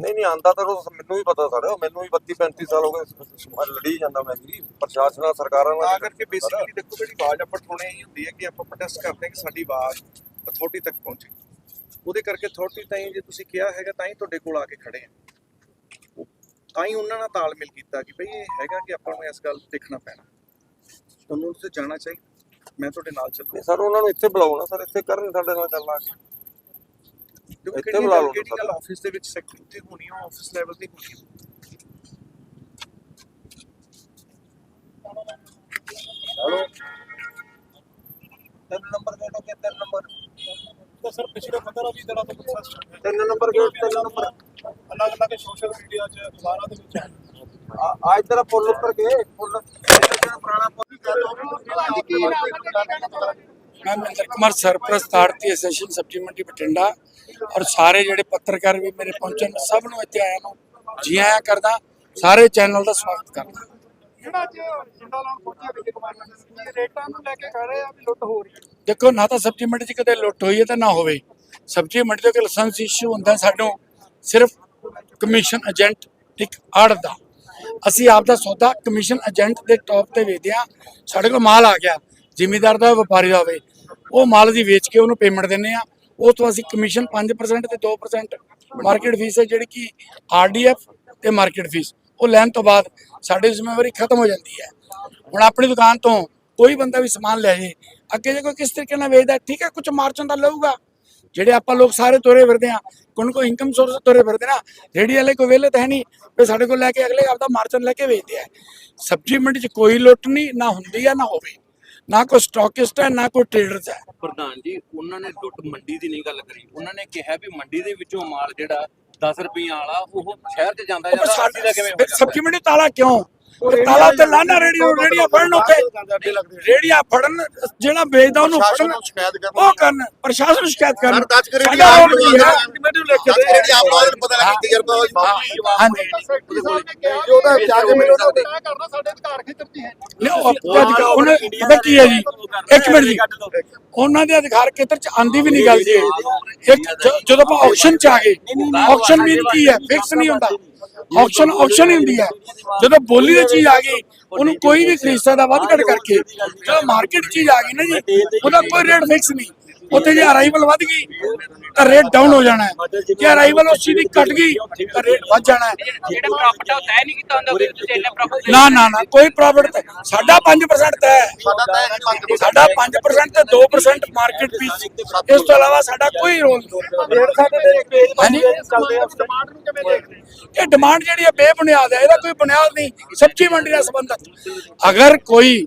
ਨਹੀਂ ਨਹੀਂ ਆਂਦਾ ਤਾਂ ਉਹ ਮੈਨੂੰ ਵੀ ਪਤਾ ਸਰ ਮੈਨੂੰ ਵੀ 32 35 ਸਾਲ ਹੋ ਗਏ ਲੜੀ ਜਾਂਦਾ ਮੈਂ ਵੀ ਪ੍ਰਸ਼ਾਸਨ ਨਾਲ ਸਰਕਾਰਾਂ ਨਾਲ ਤਾਂ ਕਰਕੇ ਬੇਸਿਕਲੀ ਦੇਖੋ ਜਿਹੜੀ ਆਵਾਜ਼ ਆਪਾਂ ਠੋਣੇ ਹੀ ਹੁੰਦੀ ਹੈ ਕਿ ਆਪਾਂ ਪ੍ਰੋਟੈਸਟ ਕਰਦੇ ਹਾਂ ਕਿ ਸਾਡੀ ਆਵਾਜ਼ ਅਥਾਰਟੀ ਤੱਕ ਪਹੁੰਚੇ। ਉਹਦੇ ਕਰਕੇ ਅਥਾਰਟੀ ਤਾਂ ਜੇ ਤੁਸੀਂ ਕਿਹਾ ਹੈਗਾ ਤਾਂ ਹੀ ਤੁਹਾਡੇ ਕੋਲ ਆ ਕੇ ਖੜੇ ਆ। ਤਾਂ ਹੀ ਉਹਨਾਂ ਨਾਲ ਤਾਲਮੇਲ ਕੀਤਾ ਕਿ ਭਈ ਇਹ ਹੈਗਾ ਕਿ ਆਪਾਂ ਨੂੰ ਇਸ ਗੱਲ ਦੇਖਣਾ ਪੈਣਾ। ਤੁਹਾਨੂੰ ਉੱਥੇ ਜਾਣਾ ਚਾਹੀਦਾ। ਮੈਂ ਤੁਹਾਡੇ ਨਾਲ ਚੱਲੂ ਨਹੀਂ ਸਰ ਉਹਨਾਂ ਨੂੰ ਇੱਥੇ ਬੁਲਾਓ ਨਾ ਸਰ ਇੱਥੇ ਕਰਨ ਸਾਡੇ ਨਾਲ ਗੱਲ ਆ ਕੇ। ਇੱਥੇ ਕਿਹੜੀ ਬੁਲਾ ਲਓ ਕਿਹੜੀ ਗੱਲ। ਆਫਿਸ ਦੇ ਵਿੱਚ ਸੈਕਟਰੀ ਤੇ ਹੋਣੀ ਆ ਆਫਿਸ ਲੈਵਲ ਤੇ ਹੋਣੀ ਆ। ਹੈਲੋ। ਤਿੰਨ ਨੰਬਰ ਗੇਟ ਹੋ ਤਿੰਨ ਨੰਬਰ। ਤਾਂ ਸਰ ਪਿਛਲੇ 15 20 ਦਿਨਾਂ ਤੋਂ ਪ੍ਰੋਸੈਸ ਚੱਲ ਰਿਹਾ ਤਿੰਨ ਨੰਬਰ ਗੇਟ ਤਿੰਨ ਨੰਬਰ। ਅਲੱਗ ਅਲੱਗ ਸੋਸ਼ਲ ਮੀਡੀਆ 'ਚ ਅਖਬਾਰਾਂ ਦੇ ਵਿੱਚ ਆ ਇਧਰ ਪੁੱਲ ਉੱਪਰ ਗਏ ਪੁੱਲ ਜਿਹੜਾ ਪੁਰਾਣਾ ਪੁੱਲ ਮੈਂ ਮਹਿੰਦਰ ਕੁਮਾਰ ਸਰਪ੍ਰਸਤ ਆੜਤੀ ਐਸੋਸੀਏਸ਼ਨ ਸਬਜ਼ੀ ਮੰਡੀ ਬਠਿੰਡਾ। ਔਰ ਸਾਰੇ ਜਿਹੜੇ ਪੱਤਰਕਾਰ ਵੀ ਮੇਰੇ ਪਹੁੰਚੇ ਨੇ ਸਭ ਨੂੰ ਇੱਥੇ ਆਇਆ ਨੂੰ ਜੀ ਆਇਆਂ ਕਰਦਾ ਸਾਰੇ ਚੈਨਲ ਦਾ ਸਵਾਗਤ ਕਰਦਾ। ਜਿਹੜਾ ਅੱਜ ਜਿੰਦਾ ਲਾਉਣ ਪਹੁੰਚਿਆ ਵਿਜੇ ਕੁਮਾਰ ਨਗਰ ਸਿੰਘ ਜੀ ਰੇਟਾਂ ਨੂੰ ਲੈ ਕੇ ਕਹਿ ਰਹੇ ਆ ਵੀ ਲੁੱਟ ਹੋ ਰਹੀ ਹੈ? ਦੇਖੋ ਨਾ ਤਾਂ ਸਬਜ਼ੀ ਮੰਡੀ 'ਚ ਕਦੇ ਲੁੱਟ ਹੋਈ ਹੈ ਤੇ ਨਾ ਹੋਵੇ। ਸਬਜ਼ੀ ਮੰਡੀ ਤੋਂ ਕਿ ਲਾਇਸੈਂਸ ਇਸ਼ੂ ਹੁੰਦਾ ਸਾਨੂੰ ਸਿਰਫ ਕਮਿਸ਼ਨ ਏਜੰਟ ਇੱਕ ਆੜ ਦਾ। ਅਸੀਂ ਆਪ ਦਾ ਸੌਦਾ ਕਮਿਸ਼ਨ ਏਜੰਟ ਦੇ ਟੌਪ ਤੇ ਵੇਚਦੇ ਆ ਸਾਡੇ ਕੋਲ ਮਾਲ ਆ ਗਿਆ ਜ਼ਿਮੀਦਾਰ ਦਾ ਵਪਾਰੀ ਦਾ ਹੋਵੇ ਉਹ ਮਾਲ ਅਸੀਂ ਵੇਚ ਕੇ ਉਹਨੂੰ ਪੇਮੈਂਟ ਦਿੰਨੇ ਆ ਉਹ ਤੋਂ ਅਸੀਂ ਕਮਿਸ਼ਨ 5% ਤੇ 2% ਮਾਰਕੀਟ ਫੀਸ ਹੈ, ਜਿਹੜੀ ਕਿ ਆਰਡੀਐਫ ਤੇ ਮਾਰਕੀਟ ਫੀਸ ਉਹ ਲੈਣ ਤੋਂ ਬਾਅਦ ਸਾਡੀ ਜ਼ਿੰਮੇਵਾਰੀ ਖਤਮ ਹੋ ਜਾਂਦੀ ਹੈ। ਹੁਣ ਆਪਣੀ ਦੁਕਾਨ ਤੋਂ ਕੋਈ ਬੰਦਾ ਵੀ ਸਮਾਨ ਲੈ ਜੇ, ਅੱਗੇ ਜੇ ਕੋਈ ਕਿਸ ਤਰੀਕੇ ਨਾਲ ਵੇਚਦਾ, ਠੀਕ ਹੈ ਕੁਝ ਮਾਰਜਨ ਦਾ ਲਊਗਾ। ਜਿਹੜੇ ਆਪਾਂ ਲੋਕ ਸਾਰੇ ਤੁਰੇ ਫਿਰਦੇ ਆ ਕੋਣ ਕੋ ਇਨਕਮ ਸੋਰਸ ਤੁਰੇ ਫਿਰਦੇ ਨਾ ਜਿਹੜੀ ਵਾਲੇ ਕੋਈ ਵਿਹਲੇ ਤਾਂ ਹੈ ਨਹੀਂ, ਵੀ ਸਾਡੇ ਕੋਲ ਲੈ ਕੇ ਅਗਲੇ ਆਪਦਾ ਮਾਰਜਨ ਲੈ ਕੇ ਵੇਚਦੇ ਆ। ਸਬਜ਼ੀ ਮੰਡੀ 'ਚ ਕੋਈ ਲੁੱਟ ਨਹੀਂ, ਨਾ ਹੁੰਦੀ ਆ, ਨਾ ਹੋਵੇ। ਨਾ ਕੋਈ ਸਟਾਕਿਸਟ ਹੈ ਨਾ ਕੋਈ ਟ੍ਰੇਡਰਸ ਹੈ। ਪ੍ਰਧਾਨ ਜੀ ਉਹਨਾਂ ਨੇ ਲੁੱਟ ਮੰਡੀ ਦੀ ਨਹੀਂ ਗੱਲ ਕਰੀ। ਉਹਨਾਂ ਨੇ ਕਿਹਾ ਵੀ ਮੰਡੀ ਦੇ ਵਿੱਚੋਂ ਮਾਲ ਜਿਹੜਾ 10 ਰੁਪਈਆ ਵਾਲਾ ਉਹ ਸ਼ਹਿਰ 'ਚ ਜਾਂਦਾ ਜਾਂਦਾ ਦਾ ਕਿਵੇਂ ਸਬਜ਼ੀ ਮੰਡੀ ਤਾਲਾ ਕਿਉਂ? ਤਾਲਾ ਤੇ ਲਾਣਾ ਰੇੜੀ ਨੂੰ ਰੇੜੀਆਂ ਫੜਨ ਉੱਤੇ। ਰੇੜੀਆਂ ਫੜਨ ਜਿਹੜਾ ਵੇਚਦਾ ਉਹਨੂੰ ਫੜਨ ਉਹ ਕਰਨ ਪ੍ਰਸ਼ਾਸਨ ਨੂੰ ਸ਼ਿਕਾਇਤ ਕਰਨ। ਸਰ, ਦਸ ਕਰੇੜੀ ਸਾਡਾ ਆਪ ਰੋਲ ਕੀ ਹੈ। ਕਮੇਟੀ ਲੈ ਕੇ ਦੇ ਆਪ ਬਾਅਦ ਪਤਾ ਲੱਗਾ ਤਜਰਬਾ ਹੋ ਹਾਂਜੀ। ਸੈਕਟਰੀ ਸਾਹਿਬ ਨੇ ਕਿਹਾ ਜੋ ਤਾਂ ਜਾ ਕੇ ਮੈਨੂੰ ਤੈਅ ਕਰਨਾ ਸਾਡੇ ਅਧਿਕਾਰ ਖੇਤਰ 'ਚ ਹੈ। ਨਹੀਂ ਉਹ ਪਤਾ ਕੀ ਹੈ ਜੀ? ਇੱਕ ਮਿੰਟ ਜੀ ਉਹਨਾਂ ਦੇ ਅਧਿਕਾਰ ਖੇਤਰ ਚ ਆਂਦੀ ਵੀ ਨਹੀਂ ਗੱਲ ਜੀ। ਇੱਕ ਜਦੋਂ ਆਪਾਂ ਆਕਸ਼ਨ ਚ ਆ ਗਏ ਆਕਸ਼ਨ ਮੀਨ ਕੀ ਹੈ ਫਿਕਸ ਨਹੀਂ ਹੁੰਦਾ ਆਕਸ਼ਨ ਆਕਸ਼ਨ ਹੀ ਹੁੰਦੀ ਹੈ ਜਦੋਂ ਬੋਲੀ ਦੀ ਚੀਜ਼ ਆ ਗਈ ਉਹਨੂੰ ਕੋਈ ਵੀ ਖਰੀਦ ਸਕਦਾ ਵੱਧ ਘੱਟ ਕਰਕੇ ਜਦੋਂ ਮਾਰਕੀਟ ਚੀਜ਼ ਆ ਗਈ ਨਾ ਜੀ ਉਹਦਾ ਕੋਈ ਰੇਟ ਫਿਕਸ ਨਹੀਂ ਉੱਥੇ ਜੇ ਅਰਾਈਵਲ ਵੱਧ ਗਈ ਤਾਂ ਰੇਟ ਡਾਊਨ ਹੋ ਜਾਣਾ ਹੈ। ਜੇ ਅਰਾਈਵਲ ਉਸ ਚੀਜ਼ ਦੀ ਘਟ ਗਈ ਤਾਂ ਰੇਟ ਵੱਧ ਜਾਣਾ ਹੈ। ਜਿਹੜਾ ਪ੍ਰੋਫਿਟ ਆ ਉਹ ਤੈਅ ਨਹੀਂ ਕੀਤਾ ਹੁੰਦਾ ਤੁਸੀਂ ਇੰਨਾ ਪ੍ਰੋਫਿਟ ਨਾ ਨਾ ਨਾ ਕੋਈ ਪ੍ਰੋਫਿਟ ਸਾਡਾ 5% ਤੈਅ ਹੈ। ਸਾਡਾ ਤਾਂ ਇਹ ਨਹੀਂ ਸਾਡਾ 5% ਤੇ 2% ਮਾਰਕੀਟ ਫੀਸ ਇਸ ਤੋਂ ਇਲਾਵਾ ਸਾਡਾ ਕੋਈ ਰੋਲ ਨਹੀਂ ਹਾਂਜੀ ਡਿਮਾਂਡ ਨੂੰ ਕਿਵੇਂ ਦੇਖਦੇ ਇਹ ਡਿਮਾਂਡ ਜਿਹੜੀ ਹੈ ਬੇਬੁਨਿਆਦ ਹੈ ਇਹਦਾ ਕੋਈ ਬੁਨਿਆਦ ਨਹੀਂ। ਸਬਜ਼ੀ ਮੰਡੀ ਨਾਲ ਸੰਬੰਧਤ। ਅਗਰ ਕੋਈ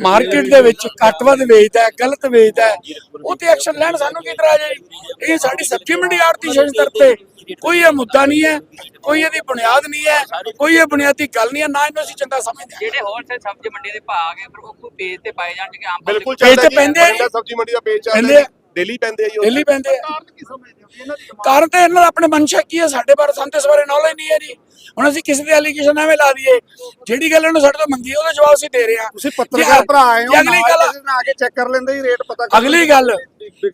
ਮਾਰਕੀਟ ਦੇ ਵਿੱਚ ਘੱਟ ਵੱਧ ਵੇਚਦਾ ਹੈ ਗਲਤ ਵੇਚਦਾ ਹੈ ਉਹ ਤੇ ਐਕਸ਼ਨ ਲੈਣ ਸਾਨੂੰ ਕੀ ਇਤਰਾਜ਼ ਹੈ ਜੀ? ਇਹ ਸਾਡੀ ਸਬਜ਼ੀ ਮੰਡੀ ਆੜਤੀ ਸ਼ੇਸ਼ਤਰ ਤੇ ਕੋਈ ਇਹ ਮੁੱਦਾ ਨਹੀਂ ਹੈ ਕੋਈ ਇਹਦੀ ਬੁਨਿਆਦ ਨਹੀਂ ਹੈ ਕੋਈ ਇਹ ਬੁਨਿਆਦੀ ਗੱਲ ਨਹੀਂ ਹੈ ਨਾ ਇਹਨੂੰ ਅਸੀਂ ਚੰਗਾ ਸਮਝਦੇ ਹਾਂ ਜਿਹੜੇ ਹੋਲਸੇਲ ਸਬਜ਼ੀ ਮੰਡੀ ਦੇ ਭਾਅ ਆ ਗਏ ਪਰ ਉਹ ਕੋਈ ਪੇਜ ਤੇ ਪਾਏ ਜਾਣ ਕਿ ਆਮ ਬਿਲਕੁਲ ਪੇਜ ਤੇ ਪੈਂਦੇ ਆ। ਸਬਜ਼ੀ ਮੰਡੀ ਦਾ ਪੇਜ ਆ, ਦਿੱਲੀ ਪੈਂਦੇ ਆ ਜੀ? ਦਿੱਲੀ ਪੈਂਦੇ ਆ ਕਾਰਨ ਕੀ ਸਮਝਦੇ ਹੋ ਵੀ ਇਹਨਾਂ ਦੀ demand ਕਾਰਨ ਤੇ ਇਹਨਾਂ ਦਾ ਆਪਣੇ ਮਨਸ਼ਾ ਕੀ ਹੈ ਸਾਡੇ ਬਾਰੇ ਸਾਨੂੰ ਤੇ ਇਸ ਬਾਰੇ ਨੌਲੇਜ ਨਹੀਂ ਹੈ ਜੀ ਹੁਣ ਅਸੀਂ ਕਿਸੇ ਦੇ ਐਲੀਗੇਸ਼ਨ ਐਵੇਂ ਲਾ ਦਈਏ ਜਿਹੜੀ ਗੱਲ ਇਹਨੂੰ ਸਾਡੇ ਤੋਂ ਮੰਗੀ ਹੈ, ਉਹਦਾ ਜਵਾਬ ਅਸੀਂ ਦੇ ਰਹੇ ਹਾਂ। ਤੁਸੀਂ ਪੱਤਰਕਾਰ ਭਰਾ ਆਏ ਹੋ ਅਗਲੀ ਗੱਲ ਆ ਕੇ ਚੈੱਕ ਕਰ ਲੈਂਦੇ ਹੀ ਰੇਟ ਪਤਾ ਅਗਲੀ ਗੱਲ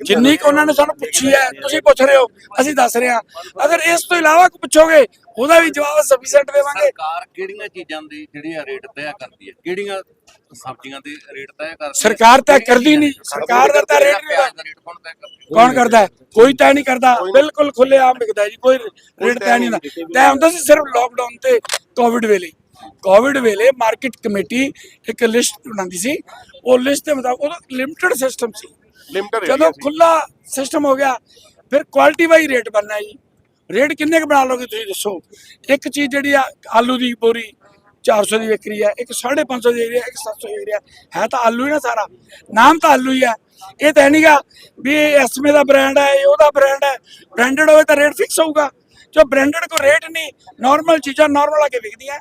ਜਿੰਨੀ ਕੁ ਉਹਨਾਂ ਨੇ ਸਾਨੂੰ ਪੁੱਛੀ ਹੈ ਤੁਸੀਂ ਪੁੱਛ ਰਹੇ ਹੋ ਅਸੀਂ ਦੱਸ ਰਹੇ ਹਾਂ। ਅਗਰ ਇਸ ਤੋਂ ਇਲਾਵਾ ਕੁ ਪੁੱਛੋਗੇ ਉਹਦਾ ਵੀ ਜਵਾਬ ਸਫੀਸ਼ੀਐਂਟ ਦੇਵਾਂਗੇ। ਸਰਕਾਰ ਕਿਹੜੀਆਂ ਚੀਜ਼ਾਂ ਦੇ ਜਿਹੜੀਆਂ ਰੇਟ ਤੈਅ ਕਰਦੀ ਹੈ? ਕਿਹੜੀਆਂ ਸਬਜ਼ੀਆਂ ਦੇ ਰੇਟ ਤੈਅ ਕਰਦੀ ਹੈ ਸਰਕਾਰ ਤਾਂ ਕਰਦੀ ਨਹੀਂ। ਸਰਕਾਰ ਦਾ ਤਾਂ ਰੇਟ ਨਹੀਂ ਰੇਟ ਕੌਣ ਤੈਅ ਕਰਦਾ ਕੌਣ ਕਰਦਾ ਹੈ? ਕੋਈ ਤੈਅ ਨਹੀਂ ਕਰਦਾ। ਬਿਲਕੁਲ ਖੁੱਲੇ ਆਮ ਵਿਕਦਾ ਹੈ ਜੀ। ਕੋਈ ਰੇਟ ਤੈਅ ਨਹੀਂ ਹੁੰਦਾ। ਤੈਅ ਹੁੰਦਾ ਸੀ ਸਿਰਫ ਲੋਕਡਾਊਨ ਤੇ ਕੋਵਿਡ ਵੇਲੇ। ਕੋਵਿਡ ਵੇਲੇ ਮਾਰਕੀਟ ਕਮੇਟੀ ਇੱਕ ਲਿਸਟ ਬਣਾਉਂਦੀ ਸੀ। ਉਹ ਲਿਸਟ ਦੇ ਮੁਤਾਬਕ ਉਹਦਾ ਲਿਮਟਿਡ ਸਿਸਟਮ ਸੀ। ਲਿਮਟਡ ਜਦੋਂ ਖੁੱਲਾ ਸਿਸਟਮ ਹੋ ਗਿਆ ਫਿਰ ਕੁਆਲਿਟੀ ਵਾਈ ਰੇਟ ਬਣਨਾ ਜੀ। ਰੇਟ ਕਿੰਨੇ ਕੁ ਬਣਾ ਲੋਗੇ ਤੁਸੀਂ ਦੱਸੋ? ਇੱਕ ਚੀਜ਼ ਜਿਹੜੀ ਆ ਆਲੂ ਦੀ ਬੋਰੀ चार सौ की विक्री है, एक साढ़े पाँच सौ एरिया एक सत्त सौ एरिया है। तो आलू ही ना सारा। नाम तो आलू ही है। ये तो है नहीं गा भी एसमे का ब्रांड है वह ब्रांड है। ब्रांडेड हो रेट फिक्स होगा जो ब्रांडेड को रेट नहीं नॉर्मल चीजा नॉर्मल आके बिकदी है।